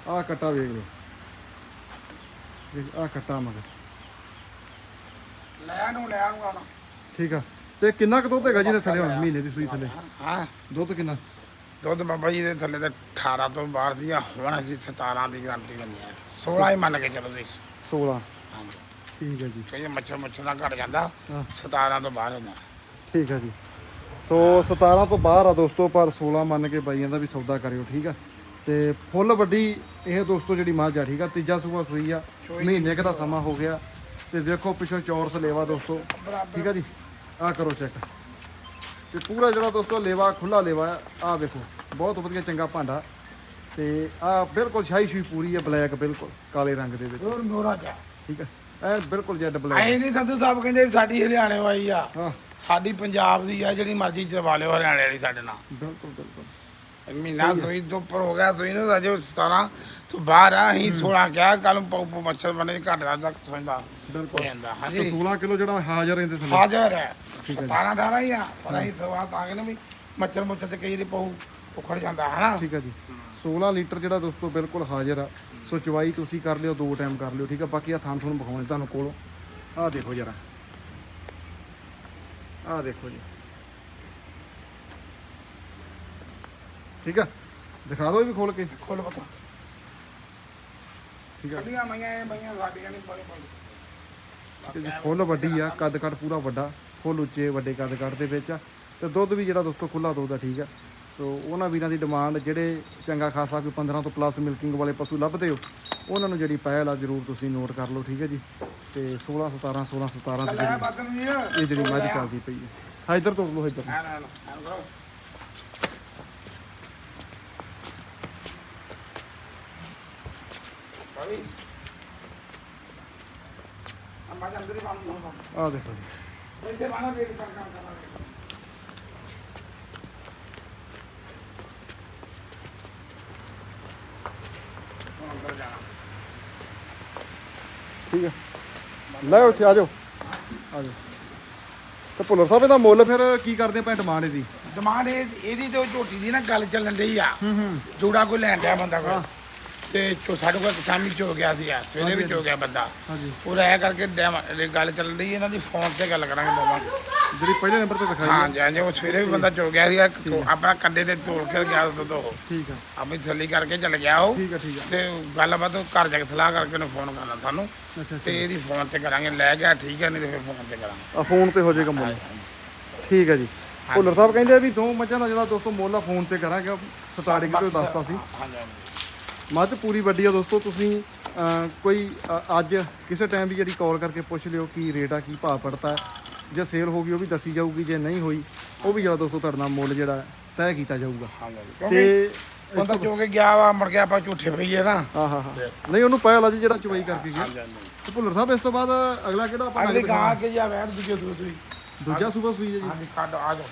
ਆ ਕੱਟਾ ਵੇਖ ਲਓ। ਆ ਕੱਟਾ ਮਗਰ। ਲੈ ਨੂੰ ਲੈ ਆਉਂਗਾ ਠੀਕ ਆ। ਤੇ ਕਿੰਨਾ ਕੁ ਦੁੱਧ ਹੈਗਾ ਜੀ ਦੇ ਥੱਲੇ ਹੁਣ ਮਹੀਨੇ ਦੀ ਸੂਈ ਥੱਲੇ? ਹਾਂ। ਦੁੱਧ ਕਿੰਨਾ? ਦੁੱਧ ਬਾਬਾ ਜੀ ਦੇ ਥੱਲੇ ਤੇ 18 ਤੋਂ ਬਾਹਰ ਦੀ ਆ ਹੁਣ ਅਸੀਂ 17 ਦੀ ਗਾਰੰਟੀ ਦਿੰਦੇ ਆ। 16 ਹੀ ਮੰਨ ਕੇ ਚੱਲੋ ਤੁਸੀਂ। 16 ਹਾਂਜੀ ਠੀਕ ਹੈ ਜੀ। ਕਈ ਮੱਛਰ ਮੁੱਛਰ ਨਾਲ ਘਟ ਜਾਂਦਾ। ਹਾਂ। 17 ਤੋਂ ਬਾਹਰ ਹੁੰਦਾ। ਠੀਕ ਹੈ ਜੀ। ਸੋ 17 ਤੋਂ ਬਾਹਰ ਆ ਦੋਸਤੋ ਪਰ 16 ਮੰਨ ਕੇ ਬਾਈਆਂ ਦਾ ਵੀ ਸੌਦਾ ਕਰਿਓ ਠੀਕ ਆ। ਤੇ ਫੁੱਲ ਵੱਡੀ ਇਹ ਦੋਸਤੋ ਜਿਹੜੀ ਮੱਝ ਆ ਠੀਕ ਆ। ਤੀਜਾ ਸੂਆ ਸੂਈ ਆ। ਮਹੀਨੇ ਕੁ ਦਾ ਸਮਾਂ ਹੋ ਗਿਆ। ਤੇ ਦੇਖੋ ਪਿੱਛੋਂ ਚੌਰਸ ਲੇਵਾ ਦੋਸਤੋ। ਠੀਕ ਆ ਜੀ? ਆ ਕਰੋ ਚੈੱਕ ਤੇ ਪੂਰਾ ਜਿਹੜਾ ਦੋਸਤੋ ਲੇਵਾ ਖੁੱਲਾ ਲੇਵਾ ਆ ਦੇਖੋ। ਬਹੁਤ ਵਧੀਆ ਚੰਗਾ ਭਾਂਡਾ। ਤੇ ਆ ਬਿਲਕੁਲ ਸ਼ਾਹੀ ਸ਼ੂਈ ਪੂਰੀ ਆ ਬਲੈਕ ਬਿਲਕੁਲ ਕਾਲੇ ਰੰਗ ਦੇ ਵਿੱਚ। ਹੋਰ ਮੋਰਾ ਚਾ ਠੀਕ ਆ? ਐ ਬਿਲਕੁਲ ਜੈਡ ਬਲੈਕ ਐਂ ਨਹੀਂ ਸੰਧੂ ਸਾਹਿਬ ਕਹਿੰਦੇ ਵੀ ਸਾਡੀ ਹਰਿਆਣੇ ਵਾਈ ਆ। ਹਾਂ। ਸਾਡੀ ਪੰਜਾਬ ਦੀ ਆ ਜਿਹੜੀ ਮਰਜ਼ੀ ਚਰਵਾ ਲਿਓ ਹਰਿਆਣੇ ਵਾਲੀ ਸਾਡੇ ਨਾਲ। ਬਿਲਕੁਲ ਬਿਲਕੁਲ। ਮਹੀਨਾ ਸੂਈ ਤੋਂ ਉੱਪਰ ਹੋ ਗਿਆ ਸੂਈ ਨੂੰ ਅਜੇ 17 ਤੋਂ ਬਾਹਰ ਆ ਅਸੀਂ 16 ਕਿਹਾ ਕੱਲ ਨੂੰ ਪਊ ਪਊ ਮੱਛਰ ਬਣੇ ਘੱਟ ਦਾ ਤੱਕ ਸੌਂਦਾ ਹੋ ਬਿਲਕੁਲ। ਜਾਂਦਾ ਤੇ ਹਾਂਜੀ। 16 ਕਿਲੋ ਜਿਹੜਾ ਹਾਜ਼ਰ ਇਹਦੇ ਥੱਲੇ। ਹਾਜ਼ਰ ਹੈ। ਠੀਕ ਹੈ ਜੀ। 17 18 ਹੀ ਆ ਪਰ ਅਸੀਂ ਸਵਾ ਤਾਂ ਕਿ ਨਾ ਵੀ ਮੱਛਰ ਮੁੱਛਰ ਤੇ ਕਈ ਵਾਰੀ ਪਊ ਉਖੜ ਜਾਂਦਾ ਹੈ ਨਾ ਠੀਕ ਹੈ ਜੀ। 16 ਲੀਟਰ ਜਿਹੜਾ ਦੋਸਤੋ ਬਿਲਕੁਲ ਹਾਜ਼ਰ ਆ। ਸੋ ਚਵਾਈ ਤੁਸੀਂ ਕਰ ਲਿਓ ਦੋ ਟਾਈਮ ਕਰ ਲਿਓ ਠੀਕ ਆ ਬਾਕੀ ਆ ਥਾਂ ਤੁਹਾਨੂੰ ਵਿਖਾਉਣੇ ਤੁਹਾਨੂੰ ਕੋਲੋਂ। ਆਹ ਦੇਖੋ ਜਰਾ। ਆਹ ਦੇਖੋ ਜੀ। ਠੀਕ ਆ ਦਿਖਾ ਦਿਓ ਇਹ ਵੀ ਖੋਲ ਕੇ। ਖੋਲ ਪਤਾ। ਠੀਕ ਆ। ਕੱਢੀਆਂ ਮਈਆਂ ਇਹ ਮਈਆਂ ਸਾਡੀਆਂ ਨਹੀਂ ਬੜੇ ਬੜੇ ਤੇ ਜੀ ਫੁੱਲ ਵੱਡੀ ਆ ਕੱਦ ਕੱਟ ਪੂਰਾ ਵੱਡਾ ਫੁੱਲ ਉੱਚੇ ਵੱਡੇ ਕੱਦ ਕੱਟ ਦੇ ਵਿੱਚ ਆ। ਤੇ ਦੁੱਧ ਵੀ ਜਿਹੜਾ ਦੋਸਤੋ ਖੁੱਲਾ ਦੁੱਧ ਆ ਠੀਕ ਆ। ਸੋ ਉਹਨਾਂ ਵੀਰਾਂ ਦੀ ਡਿਮਾਂਡ ਜਿਹੜੇ ਚੰਗਾ ਖਾਸਾ ਕੋਈ 15 ਤੋਂ ਪਲੱਸ ਮਿਲਕਿੰਗ ਵਾਲੇ ਪਸ਼ੂ ਲੱਭਦੇ ਹੋ ਉਹਨਾਂ ਨੂੰ ਜਿਹੜੀ ਪਹਿਲ ਆ ਜ਼ਰੂਰ ਤੁਸੀਂ ਨੋਟ ਕਰ ਲਓ ਠੀਕ ਹੈ ਜੀ। ਤੇ 16 17 16 17 ਦੀ ਜਿਹੜੀ ਇਹ ਜਿਹੜੀ ਮੱਝ ਚੱਲਦੀ ਪਈ ਹੈ ਹਾਂ ਇੱਧਰ ਤੋਂ ਲੋ ਇੱਧਰ ਨਾ। ਨਾ ਨਾ ਦੇਖੋ ਜੀ। ਠੀਕ ਹੈ ਲੈ ਉੱਥੇ ਆ ਜਾਓ। ਆ ਜਾਓ। ਤੇ ਭੁੱਲਰ ਸਾਹਿਬ ਇਹਦਾ ਮੁੱਲ ਫਿਰ ਕੀ ਕਰਦੇ ਆਪਾਂ ਡਿਮਾਂਡ ਇਹਦੀ? ਡਿਮਾਂਡ ਇਹ ਇਹਦੀ ਤੇ ਉਹ ਝੋਟੀ ਦੀ ਨਾ ਗੱਲ ਚੱਲਣ ਡਈ ਆ। ਹੂੰ ਹੂੰ। ਜੂੜਾ ਕੋਈ ਲੈਣ ਡਿਆ ਬੰਦਾ। ਕੋਲ। ਤੇ ਚੋ ਸਾਡੇ ਕੋਲ ਸ਼ਾਮੀ ਚੋ ਗਿਆ ਸੀ ਸਵੇਰੇ ਵੀ। ਚੋ ਗਿਆ ਬੰਦਾ। ਹਾਂਜੀ। ਉਹ ਰਹਿ ਕਰਕੇ ਡੈਮ- ਇਹ ਗੱਲ ਚੱਲ ਰਹੀ ਇਹਨਾਂ ਦੀ ਫੋਨ ਤੇ ਗੱਲ ਕਰਾਂਗੇ ਦੋਵਾਂ ਜਿਹੜੀ ਪਹਿਲੇ ਨੰਬਰ ਤੇ ਦਿਖਾਈ ਹਾਂ ਹੈ ਜੀ ਹਾਂਜੀ ਉਹ ਸਵੇਰੇ ਵੀ ਬੰਦਾ ਚੋ ਗਿਆ ਸੀ ਆਪਣਾ ਕੰਡੇ ਤੇ ਤੋੜ ਕੇ ਗਿਆ ਦੁੱਧ ਉਹ। ਠੀਕ ਆ। ਆਪਣੀ ਥੱਲੀ ਕਰਕੇ ਚੱਲ ਗਿਆ ਉਹ। ਠੀਕ ਆ ਠੀਕ ਆ। ਤੇ ਗੱਲਬਾਤ ਉਹ ਘਰ ਜਾ ਕੇ ਸਲਾਹ ਕਰਕੇ ਉਹਨੇ ਫੋਨ ਕਰਨਾ ਸਾਨੂੰ। ਅੱਛਾ ਤੇ ਇਹਦੀ ਫੋਨ ਤੇ ਕਰਾਂਗੇ ਲੈ ਗਿਆ ਠੀਕ ਹੈ ਨਹੀਂ ਤੇ ਫਿਰ ਫੋਨ ਤੇ ਕਰਾਂਗੇ। ਆ ਫੋਨ ਤੇ ਹੋ ਜਾਏਗਾ ਮੁੱਲ। ਠੀਕ ਹੈ ਜੀ। ਭੁੱਲਰ ਸਾਹਿਬ ਕਹਿੰਦੇ ਆ ਵੀ ਦੋ ਮੱਝਾਂ ਦਾ ਜਿਹੜਾ ਦੋਸਤੋ ਮੁੱਲ ਆ ਫੋਨ ਤੇ ਕਰਾਂਗੇ। ਸਟਾਰਟਿੰਗ ਤੋਂ ਹੀ ਦੱਸਤਾ ਸੀ। ਹਾਂਜੀ ਹਾਂਜੀ। ਮੱਝ ਪੂਰੀ ਵੱਡੀ ਆ ਦੋਸਤੋ ਤੁਸੀਂ ਕੋਈ ਅੱਜ ਕਿਸੇ ਟਾਈਮ ਵੀ ਜਿਹੜੀ ਕਾਲ ਕਰਕੇ ਪੁੱਛ ਲਿਓ ਕੀ ਰੇਟ ਆ ਕੀ ਭਾਅ ਪੜਤਾ ਜੇ ਸੇਲ ਹੋ ਗਈ ਉਹ ਵੀ ਦੱਸੀ ਜਾਊਗੀ ਜੇ ਨਹੀਂ ਹੋਈ ਉਹ ਵੀ ਜਿਹੜਾ ਦੋਸਤੋ ਤੁਹਾਡੇ ਨਾਲ ਮੁੱਲ ਜਿਹੜਾ ਤੈਅ ਕੀਤਾ ਜਾਊਗਾ। ਤੇ ਬੰਦਾ ਜੋ ਕੇ ਗਿਆ ਵਾ ਮੁੜ ਕੇ ਆਪਾਂ ਝੂਠੇ ਪਈਏ ਨਾ ਹਾਂ ਹਾਂ ਹਾਂ। ਨਹੀਂ ਉਹਨੂੰ ਪਾਇਆ ਲਾ ਜੀ ਜਿਹੜਾ ਚੁਬਾਈ ਕਰਕੇ ਗਿਆ। ਤੇ ਭੁੱਲਰ ਸਾਹਿਬ ਇਸ ਤੋਂ ਬਾਅਦ ਅਗਲਾ ਕਿਹੜਾ ਆਪਾਂ ਅਗਲੀ ਗਾਂ ਕੇ ਜਾ ਬੈਠ ਦੂਜੇ ਸੂਈ? ਦੂਜਾ ਸੂਬਾ ਸੂਈ ਹੈ ਜੀ। ਹਾਂਜੀ ਕੱਢ ਆ ਜਾਓ।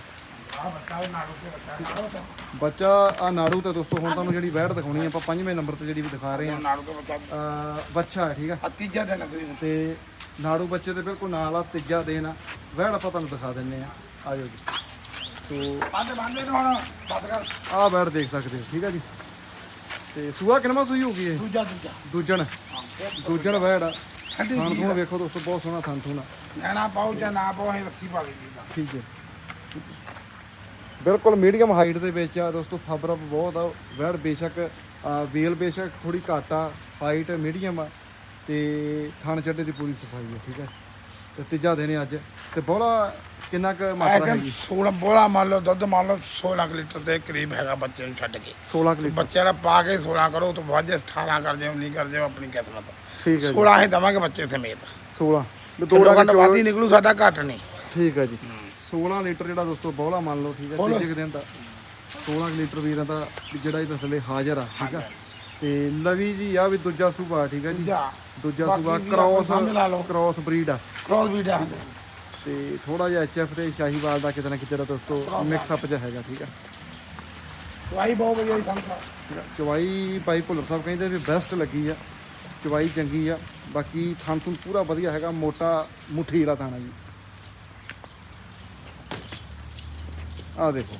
ਬੱਚਾ ਆ ਨਾੜੂ ਤੇ ਦੋਸਤੋ ਹੁਣ ਤੁਹਾਨੂੰ ਜਿਹੜੀ ਵੈੜ ਦਿਖਾਉਣੀ ਆ, ਆਪਾਂ ਪੰਜਵੇਂ ਨੰਬਰ ਤੇ ਜਿਹੜੀ ਵੀ ਦਿਖਾ ਰਹੇ ਬੱਚਾ ਆ। ਅ, ਬੱਚਾ ਹੈ ਠੀਕ ਆ? ਆ ਤੀਜਾ ਦਿਨ ਨੂੰ। ਤੇ ਨਾੜੂ ਬੱਚੇ ਦੇ ਬਿਲਕੁਲ ਨਾਲ ਆ ਤੀਜਾ ਦੇਣ ਆ। ਵੈੜ ਆਪਾਂ ਤੁਹਾਨੂੰ ਦਿਖਾ ਦਿੰਨੇ ਆ। ਆਜੋ ਜੀ। ਸੋ ਬੰਦ ਬੰਦੇ ਨੂੰ ਹੁਣ ਬੰਦ ਕਰ। ਆਹ ਵੈੜ ਦੇਖ ਸਕਦੇ ਹੋ ਠੀਕ ਆ ਜੀ? ਤੇ ਸੂਆ ਕਿੰਨਵਾਂ ਸੂਈ ਹੋਊਗੀ ਇਹ? ਦੂਜਾ ਦੂਜਾ। ਦੂਜਣ। ਦੂਜਣ ਵੈੜ ਆ। ਠੰਡੀ ਥਣ ਜੀ ਥੂਣ ਵੇਖੋ ਦੋਸਤੋ ਬਹੁਤ ਸੋਹਣਾ ਥਣ ਥੂਣ ਆ। ਲੈਣਾ ਪਾਉ ਜਾਂ ਨਾ ਪਾਉ ਅਸੀਂ ਰੱਸੀ ਪਾ ਲਈ ਠੀਕ ਹੈ। ਬਿਲਕੁਲ ਮੀਡੀਅਮ ਹਾਈਟ ਦੇ ਵਿੱਚ ਆ ਦੋਸਤੋ ਫਾਬਰ ਬਹੁਤ ਆ। ਵੈੜ ਬੇਸ਼ੱਕ ਆ, ਵੇਲ ਬੇਸ਼ੱਕ ਥੋੜੀ ਘੱਟ ਆ ਹਾਈਟ ਮੀਡੀਅਮ ਆ। ਤੇ ਥਣ ਚੱਡੇ ਦੀ ਪੂਰੀ ਸਫ਼ਾਈ ਹੈ ਠੀਕ ਹੈ ਤੇ ਤੀਜਾ ਦਿਨ ਹੈ ਅੱਜ। ਤੇ ਬੋਲਾ ਕਿੰਨਾ ਕੁ ਮਾਤਰਾ ਆਈਟਮ ਹੈਗੀ? 16 ਬੋਲਾ ਮੰਨ ਲਓ ਦੁੱਧ ਮੰਨ ਲਓ 16 ਕੁ ਲੀਟਰ ਦੇ ਕਰੀਬ ਹੈਗਾ ਬੱਚੇ ਨੂੰ ਛੱਡ ਕੇ। 16 ਕੁ ਲੀਟਰ। ਬੱਚੇ ਦਾ ਪਾ ਕੇ 16 ਕਰੋ ਤੋਂ ਜੇ 18 ਕਰ ਜਿਓ ਨਹੀਂ ਕਰ ਜਿਓ ਆਪਣੀ ਕਿਸਮਤ। ਠੀਕ ਹੈ ਜੀ। 16 ਹੀ ਦਵਾਂਗੇ ਬੱਚੇ ਸਮੇਤ। 16 ਵੀ ਦੋ ਘੰਟੇ ਬਾਅਦ ਹੀ ਨਿਕਲੂ ਸਾਡਾ ਘੱਟ ਨਹੀਂ। ਠੀਕ ਹੈ ਜੀ। 16 ਲੀਟਰ ਜਿਹੜਾ ਦੋਸਤੋ ਬੋਲਾ ਮੰਨ ਲਓ ਠੀਕ ਹੈ। ਤੀਜੇ ਕੁ ਦਿਨ ਦਾ 16 ਕੁ ਲੀਟਰ ਵੀਰਾਂ ਦਾ ਜਿਹੜਾ ਇਹ ਥੱਲੇ ਹਾਜ਼ਰ ਆ ਠੀਕ ਆ। ਤੇ ਲਵੀ ਜੀ ਆ ਵੀ ਦੂਜਾ ਸੂਬਾ ਠੀਕ ਹੈ ਜੀ। ਜਾ ਦੂਜਾ ਸੂਬਾ ਕ੍ਰਾਸ। ਕ੍ਰਾਸ ਬਰੀਡ ਆ। ਕ੍ਰੋਸ ਵੀ ਡਾ ਤੇ ਥੋੜਾ ਜਿਹਾ ਐਚਐਫ ਤੇ ਸ਼ਾਹੀਵਾਲ ਦਾ ਕਿਤੇ ਨਾ ਕਿਤੇ ਦਾ ਦੋਸਤੋ ਮਿਕਸ ਅਪ ਜਿਹਾ ਹੈਗਾ ਠੀਕ ਆ। ਵਾਈ ਬਹੁਤ ਵਧੀਆ ਠੀਕ ਆ। ਚਵਾਈ ਭਾਈ ਭੁੱਲਰ ਸਾਹਿਬ ਕਹਿੰਦੇ ਵੀ ਬੈਸਟ ਲੱਗੀ ਆ। ਚਵਾਈ ਚੰਗੀ ਆ। ਬਾਕੀ ਥਣ ਥੁਣ ਪੂਰਾ ਵਧੀਆ ਹੈਗਾ ਮੋਟਾ ਮੁੱਠੀ ਵਾਲਾ ਥਾਣਾ ਜੀ। ਆ ਦੇਖੋ।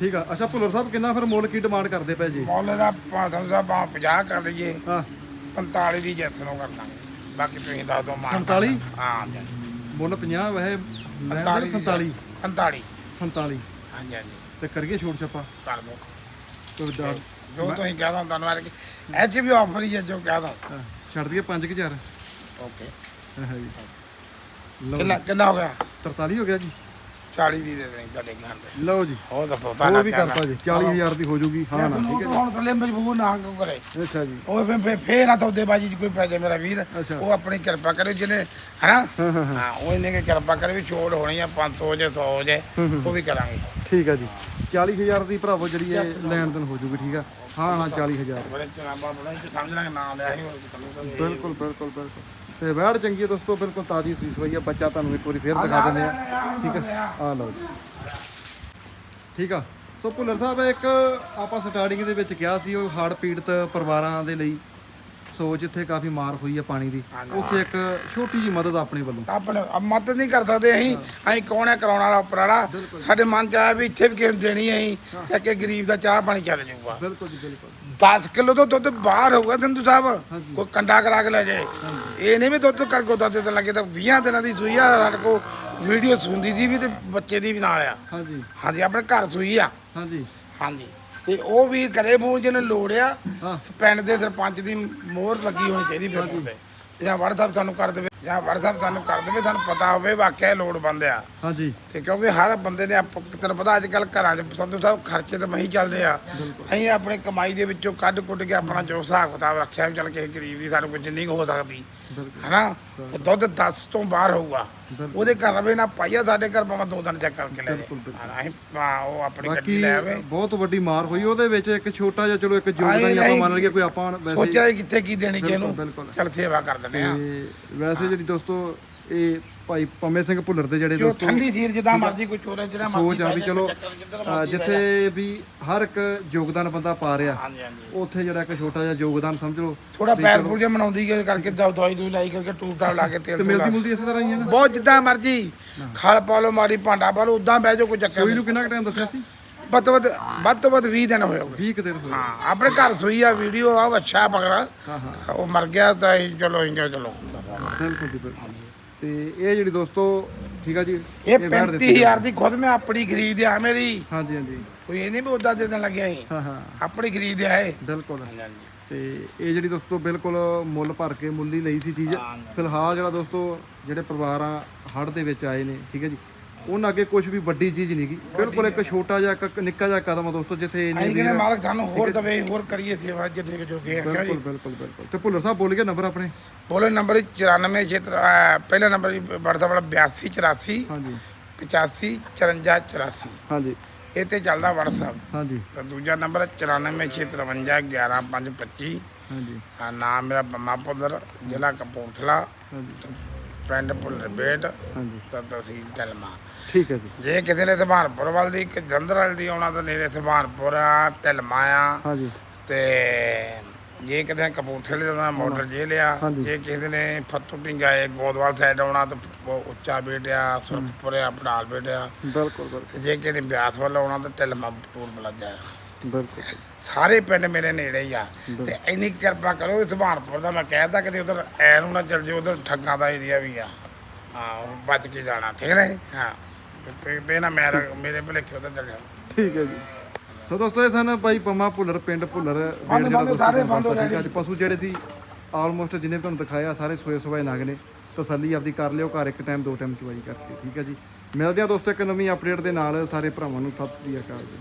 ਠੀਕ ਆ। ਅੱਛਾ ਭੁੱਲਰ ਸਾਹਿਬ ਕਿੰਨਾ ਫਿਰ ਮੁੱਲ ਕੀ ਡਿਮਾਂਡ ਕਰਦੇ ਪਏ ਜੀ? ਮੁੱਲ ਦਾ ਭਾਵੇਂ ਦਾ 50 ਕਰ ਲਈਏ। ਹਾਂ। 45 ਦੀ ਜੈਸ ਨੂੰ ਕਰ ਦਾਂਗੇ। ਬਾਕੀ ਤੁਸੀਂ ਦੱਸ ਦਿਓ ਮਾਰ 47? ਹਾਂ ਮੁੱਲ 50 ਵੈਸੇ ਮੈਂ 47 47 45 47 ਹਾਂਜੀ ਹਾਂਜੀ। ਤੇ ਕਰੀਏ ਛੋਟ ਛੱਪਾ? ਕਰ ਕੋਈ ਦਾ ਜੋ ਤੁਸੀਂ ਕਹਿ ਦੋ ਤੁਹਾਨੂੰ ਮਾਰ ਕੇ ਐਚ ਵੀ ਆਫਰ ਹੀ ਹੈ ਜੋ ਕਹਿ ਦੋ। ਹਾਂ, ਛੱਡ ਦਈਏ 5000 ਓਕੇ ਹਾਂ ਜੀ। ਲਓ ਕਿੰਨਾ ਕਿੰਨਾ ਹੋ ਗਿਆ? 43 ਹੋ ਗਿਆ ਜੀ। 40 ਦੀ ਦੇ ਦੇਣੀ ਤੁਹਾਡੇ ਘਰ ਦੇ। ਲਓ ਜੀ। ਉਹ ਦੱਸੋ ਉਹ ਤੁਹਾਡਾ ਵੀ ਕਰਤਾ ਜੀ 40000 ਦੀ ਹੋ ਜੂਗੀ ਹਾਂ ਨਾ ਠੀਕ ਹੈ ਹੁਣ ਥੱਲੇ ਮਜਬੂਰ ਨਾ ਕਿਉਂ ਕਰੇ? ਜੀ ਅੱਛਾ ਜੀ। ਉਹ ਫੇ ਫੇ ਫੇਰ ਨਾ ਤੌਦੇ ਬਾਜੀ ਚ ਕੋਈ ਪੈ ਜਾਏ ਮੇਰਾ ਵੀਰ ਅੱਛਾ। ਉਹ ਆਪਣੀ ਕਿਰਪਾ ਕਰੇ ਜਿਹਨੇ ਹਨਾ? ਹਾਂ ਹਾਂ ਹਾਂ। ਹਾਂ ਉਹ ਇਹਨੇ ਕਿ ਕਿਰਪਾ ਕਰੇ ਵੀ ਛੋੜ ਹੋਣੀ ਆ 500 ਜੇ 100 ਜੇ ਉਹ ਵੀ ਕਰਾਂਗੇ। ਠੀਕ ਹੈ ਜੀ। 40000 ਦੀ ਭਰਾਵੋ ਜਿਹੜੀ ਇਹ ਲੈਣ ਦੇਣ ਹੋ ਜੂਗੀ ਠੀਕ ਆ? ਹਾਂ ਹਾਂ 40000 ਬੜੇ ਚਰਾਬਾ ਬੜਾ ਹੀ ਸਮਝ ਲਾਂਗੇ ਨਾਮ ਲਿਆ ਸੀ ਉਹ ਤੁਹਾਨੂੰ ਤਾਂ ਇਹ- ਬਿਲਕੁਲ ਬਿਲਕੁਲ ਬਿਲਕੁਲ। ਤੇ ਵੈੜ ਚੰਗੀ ਹੈ ਦੋਸਤੋ ਬਿਲਕੁਲ ਤਾਜ਼ੀ ਸੂਈ ਸੋਈ ਆ ਬੱਚਾ ਤੁਹਾਨੂੰ ਇੱਕ ਵਾਰੀ ਫੇਰ ਦਿਖਾ ਦਿੰਦੇ ਆ ਠੀਕ ਹੈ। ਆ ਲਓ ਜੀ। ਠੀਕ ਆ। ਸੋ ਭੁੱਲਰ ਸਾਹਿਬ ਇੱਕ ਆਪਾਂ ਸਟਾਰਟਿੰਗ ਦੇ ਵਿੱਚ ਕਿਹਾ ਸੀ ਉਹ ਹੜ੍ਹ ਪੀੜਤ ਪਰਿਵਾਰਾਂ ਦੇ ਲਈ ਸੋ ਜਿੱਥੇ ਕਾਫੀ ਮਾਰ ਹੋਈ ਆ ਪਾਣੀ ਦੀ। ਉੱਥੇ ਇੱਕ ਛੋਟੀ ਜੀ ਮਦਦ ਆਪਣੇ ਵੱਲੋਂ। ਆਪਣੇ ਮਦਦ ਨਹੀਂ ਕਰ ਸਕਦੇ ਅਸੀਂ। ਅਸੀਂ ਕੌਣ ਹੈ ਕਰਾਉਣ ਵਾਲਾ ਉਪਰਾਲਾ? ਸਾਡੇ ਮਨ ਚ ਆਇਆ ਵੀ ਇੱਥੇ ਵੀ ਕਿਸੇ ਨੂੰ ਦੇਣੀ ਹੈ ਅਸੀਂ ਕਿ ਗਰੀਬ ਦਾ ਚਾਹ ਪਾਣੀ ਚੱਲ ਜਾਊਗਾ। ਬਿਲਕੁਲ ਜੀ ਬਿਲਕੁਲ। 10 ਕਿਲੋ ਤੋਂ ਦੁੱਧ ਬਾਹਰ ਹੋਊਗਾ ਸੰਧੂ ਸਾਹਿਬ। ਕੋਈ ਕੰਡਾ ਕਰਾ ਕੇ ਲੈ ਜਾਏ ਇਹ ਨਹੀਂ ਵੀ ਦੁੱਧ ਕਰ ਕੋ ਦੁੱਧ ਤੇ ਲੱਗੇ ਤਾਂ 20 ਦਿਨਾਂ ਦੀ ਸੂਈ ਆ ਸਾਡੇ ਕੋ ਵੀਡੀਓ ਸੁਣਦੀ ਦੀ ਵੀ ਤੇ ਬੱਚੇ ਦੀ ਵੀ ਨਾਲ ਆ। ਹਾਂਜੀ। ਹਾਂਜੀ ਆਪਣੇ ਘਰ ਸੂਈ ਆ। ਹਾਂਜੀ। ਹਾਂਜੀ। ਤੇ ਉਹ ਵੀ ਕਰੇ ਮੂੰਹ ਜਿਹਨੇ ਲੋੜਿਆ ਪਿੰਡ ਦੇ ਸਰਪੰਚ ਦੀ ਮੋਹਰ ਲੱਗੀ ਹੋਣੀ ਚਾਹੀਦੀ ਫਿਰ ਉਹਦੇ ਜਾਂ ਸਾਹਿਬ ਸਾਨੂੰ ਕਰ ਦੇਵੇ। ਜਾਂ ਸਾਹਿਬ ਸਾਨੂੰ ਕਰ ਦੇਵੇ ਸਾਨੂੰ ਪਤਾ ਹੋਵੇ ਵਾਕਿਆ ਲੋੜ ਬੰਦ ਆ। ਹਾਂਜੀ। ਤੇ ਕਿਉਂਕਿ ਹਰ ਬੰਦੇ ਨੇ ਆਪ ਤੈਨੂੰ ਪਤਾ ਅੱਜ ਕੱਲ ਘਰਾਂ 'ਚ ਸੰਧੂ ਸਾਹਿਬ ਖਰਚੇ ਤਾਂ ਮਹੀਂ ਚੱਲਦੇ ਆ। ਅਸੀਂ ਆਪਣੀ ਕਮਾਈ ਦੇ ਵਿੱਚੋਂ ਕੱਢ ਕੁੱਟ ਕੇ ਆਪਣਾ ਜੋ ਹਿਸਾਬ ਕਿਤਾਬ ਰੱਖਿਆ ਵੀ ਚੱਲ ਕਿਸੇ ਗਰੀਬ ਦੀ ਸਾਨੂੰ ਕੋਈ ਜਿੰਨੀ ਕੁ ਹੋ ਸਕਦੀ। ਹਨਾ? ਤੇ ਦੁੱਧ 10 ਤੋਂ ਬਾਹਰ ਹੋਊਗਾ। ਉਹਦੇ ਘਰ ਰਵੇ ਨਾ ਪਾਈਆ ਸਾਡੇ ਘਰ ਭਾਵੇਂ ਦੋ ਦਿਨ ਚੈੱਕ ਕਰਕੇ ਲੈ ਅਸੀਂ ਉਹ ਆਪਣੀ ਗੱਡੀ ਲੈ ਆਵੇ। ਬਹੁਤ ਵੱਡੀ ਮਾਰ ਹੋਈ ਉਹਦੇ ਵਿੱਚ ਇੱਕ ਛੋਟਾ ਜਿਹਾ ਚਲੋ ਇੱਕ ਯੋਗਦਾਨ ਹੀ ਆਪਾਂ ਨਹੀਂ, ਮੰਨ ਲਈਏ ਕੋਈ ਆਪਾਂ ਵੈਸੇ ਸੋਚਿਆ ਕਿੱਥੇ ਕੀ ਦੇਣੀ ਕਿ ਇਹਨੂੰ ਬਿਲਕੁਲ। ਚੱਲ ਸੇਵਾ ਕਰ ਦਿੰਦੇ ਆ ਵੈਸੇ ਜਿਹੜੀ ਦੋਸਤੋ ਇਹ ਭਾਈ ਪੰਮੇ ਸਿੰਘ ਭੁੱਲਰ ਦੇ ਜਿਹੜੇ ਜੋ ਦੋਸਤੋ ਠੰਡੀ ਸੀਰ ਜਿੱਦਾਂ ਮਰਜ਼ੀ ਕੋਈ ਚੋਰੇ ਜਿਹੜਾ ਮਰਜ਼ੀ ਸੋਚ ਆ ਵੀ ਚਲੋ ਅ, ਜਿੱਥੇ ਵੀ ਹਰ ਇੱਕ ਯੋਗਦਾਨ ਬੰਦਾ ਪਾ ਰਿਹਾ ਹਾਂਜੀ ਹਾਂਜੀ। ਉੱਥੇ ਜਿਹੜਾ ਇੱਕ ਛੋਟਾ ਜਿਹਾ ਯੋਗਦਾਨ ਸਮਝ ਲਓ ਥੋੜਾ ਪੈਰ ਪੂਰ ਜਿਹਾ ਮਨਾਉਂਦੀ ਗਏ ਕਰਕੇ ਦਵਾ- ਦਵਾਈ ਦੂਈ ਲਾਈ ਕਰਕੇ ਟੂਬ ਟਾਪ ਲਾ ਕੇ ਤੇ ਤੂਲ ਮਿਲਦੀ ਮੁਲਦੀ ਇਸੇ ਤਰ੍ਹਾਂ ਹੀ ਹੈ ਨਾ? ਬਹੁਤ ਜਿੱਦਾਂ ਮਰਜ਼ੀ ਖਲ ਪਾ ਲਓ ਮਾੜੀ ਭਾਂਡਾ ਪਾ ਲਓ ਉਦਾਂ ਬਹਿ ਜਾਓ ਕੋਈ ਚੱਕਰ ਨਹੀਂ ਨੂੰ ਕਿੰਨਾ ਟਾਈਮ ਦੱਸਿਆ ਸੀ? ਵੱਧ ਤੋਂ ਵੱਧ ਵੱਧ ਤੋਂ ਵੱਧ 20 ਦਿਨ ਹੋਏ ਹੋਗੇ 20 ਕੁ ਦਿਨ ਹੋਏ। ਹਾਂ ਆਪਣੇ ਘਰ ਸੋਈ ਆ ਵੀਡੀਓ ਆ ਅੱਛਾ ਹਾਂ ਹਾਂ। ਉਹ ਮਰ ਗਿਆ ਤਾਂ ਅਸੀਂ ਚਲੋ ਇੰਜੋ ਚਲੋ। ਬਿਲਕੁਲ ਜੀ ਬਿਲਕੁਲ ਤੇ ਇਹ ਜਿਹੜੀ ਦੋਸਤੋ ਠੀਕ ਆ ਜੀ ਇਹ ਵੈਟ ਦਿੱਤੀ 35000 ਦੀ ਖੁਦ ਮੈਂ ਆਪਣੀ ਖਰੀਦ ਆ ਮੇਰੀ। ਹਾਂਜੀ ਹਾਂਜੀ। ਕੋਈ ਇਹ ਨਹੀਂ ਵੀ ਉਦਾਂ ਦੇ ਦੇਣ ਲੱਗਿਆ ਸੀ ਹਾਂ ਹਾਂ। ਆਪਣੀ ਖਰੀਦ ਆ ਇਹ। ਬਿਲਕੁਲ। ਹਾਂਜੀ ਤੇ ਇਹ ਜਿਹੜੀ ਦੋਸਤੋ ਬਿਲਕੁਲ ਮੁੱਲ ਭਰ ਕੇ ਮੁੱਲ ਹੀ ਲਈ ਸੀ ਚੀਜ਼। ਫਿਲਹਾਲ ਜਿਹੜਾ ਦੋਸਤੋ ਜਿਹੜੇ ਪਰਿਵਾਰਾਂ ਹੜ੍ਹ ਦੇ ਵਿੱਚ ਆਏ ਨੇ ਠੀਕ ਹੈ ਜੀ। ਉਹਨਾਂ ਅੱਗੇ ਕੁਝ ਵੀ ਵੱਡੀ ਚੀਜ਼ ਨਹੀਂ ਗੀ। ਬਿਲਕੁਲ ਇੱਕ ਛੋਟਾ ਜਿਹਾ ਇੱਕ ਨਿੱਕਾ ਜਿਹਾ ਕਦਮ ਆ ਦੋਸਤੋ ਜਿੱਥੇ ਇੰਨੇ ਅਸੀਂ ਕਹਿੰਦੇ ਮਾਲਕ ਸਾਨੂੰ ਹੋਰ ਦਵੇ ਹੋਰ ਕਰੀਏ ਸੇਵਾ ਜਿੰਨੇ ਕੁ ਜੋਗੇ ਆ ਕਿਉਂ ਬਿਲਕੁਲ ਜੀ? ਬਿਲਕੁਲ ਬਿਲਕੁਲ ਤੇ ਭੁੱਲਰ ਸਾਹਿਬ ਬੋਲ ਗਿਆ ਨੰਬਰ ਆਪਣੇ? ਬੋਲੋ ਨੰਬਰ 94 ਛੇਤਰ ਅਹ ਪਹਿਲਾ ਨੰਬਰ WhatsApp ਵਾਲਾ 82 84 ਹਾਂਜੀ। 85 54 84 ਹਾਂਜੀ। ਇਹ ਤੇ ਚੱਲਦਾ WhatsApp ਹਾਂਜੀ। ਤੇ ਦੂਜਾ ਨੰਬਰ 94 653 11 525 ਹਾਂਜੀ। ਆ ਨਾਮ ਮੇਰਾ ਬੰਮਾ ਪੁੱਲਰ ਜ਼ਿਲ੍ਹਾ ਕਪੂਰਥਲਾ। ਹਾਂਜੀ। ਪਿੰਡ ਭੁੱਲਰ ਬੇਟ। ਹਾਂਜੀ। ਤੇ ਤਹਿਸੀਲ ਢਲਮਾ। ਠੀਕ ਹੈ ਜੀ। ਜੇ ਕਿਸੇ ਨੇ ਧਮਾਨਪੁਰ ਵੱਲ ਦੀ ਕਿ ਜਲੰਧਰ ਵੱਲ ਦੀ ਆਉਣਾ ਤਾਂ ਨੇੜੇ ਧਮਾਨਪੁਰ ਆ ਢਲਮਾ ਆ ਹਾਂਜੀ। ਤੇ ਜੇ ਕਿਤੇ ਕਪੂਰਥਲੇ ਦਾ ਮੋਟਰ ਜੇ ਲਿਆ ਹਾਂਜੀ। ਜੇ ਕਿਸੇ ਨੇ ਫੱਤੂ ਢਿੰਗਾਏ ਗੋਦਵਾਲ ਸਾਈਡ ਆਉਣਾ ਤਾਂ ਉਹ ਉੱਚਾ ਬੇਟਿਆ ਸੁਰਖਪੁਰ ਆ ਪੜਾਲ ਬੇਟਿਆ। ਬਿਲਕੁਲ ਬਿਲਕੁਲ। ਤੇ ਜੇ ਕਿਸੇ ਨੇ ਬਿਆਸ ਵੱਲ ਆਉਣਾ ਤਾਂ ਢਲਮਾ ਟੂਰ ਬਲੱਜਾ ਬਿਲਕੁਲ। ਸਾਰੇ ਪਿੰਡ ਮੇਰੇ ਨੇੜੇ ਹੀ ਆ। ਤੇ ਇੰਨੀ ਕਿਰਪਾ ਕਰੋ ਇਸ ਸੁਭਾਨਪੁਰ ਦਾ ਮੈਂ ਕਹਿਤਾ ਕਿ ਉਧਰ ਐ ਨੂੰ ਨਾ ਚੱਲ ਜਿਓ ਉਧਰ ਠੱਗਾਂ ਦਾ ਏਰੀਆ ਵੀ ਆ। ਹਾਂ ਉਹ ਬਚ ਕੇ ਜਾਣਾ ਠੀਕ ਹੈ ਜੀ? ਹਾਂ। ਤੇ ਤੇ ਨਾ ਮੈਂ ਮੇਰੇ ਭਲੇਖੇ ਉਧਰ ਚੱਲ ਜਾਣਾ। ਠੀਕ ਹੈ ਜੀ। ਸੋ ਦੋਸਤੋ ਇਹ ਸਨ ਬਾਈ ਪੰਮਾ ਭੁੱਲਰ ਪਿੰਡ ਭੁੱਲਰ ਬੰਦ- ਬੰਦ ਸਾਰੇ ਬੰਦ ਹੋ। ਅੱਜ ਪਸ਼ੂ ਜਿਹੜੇ ਸੀ ਆਲਮੋਸਟ ਜਿੰਨੇ ਵੀ ਤੁਹਾਨੂੰ ਦਿਖਾਇਆ ਸਾਰੇ ਸੋਏ ਸੋਏ ਨਗ ਨੇ। ਤਸੱਲੀ ਆਪਦੀ ਕਰ ਲਿਓ ਘਰ ਇੱਕ ਟਾਈਮ ਦੋ ਟਾਈਮ ਚਵਾਈ ਕਰਕੇ ਠੀਕ ਹੈ ਜੀ। ਮਿਲਦੇ ਆ ਦੋਸਤੋ ਇੱਕ ਨਵੀਂ ਅਪਡੇਟ ਦੇ ਨਾਲ ਸਾਰੇ ਭਰਾਵਾਂ ਨੂੰ ਸਤਿ ਸ੍ਰੀ ਅਕਾਲ ਜੀ।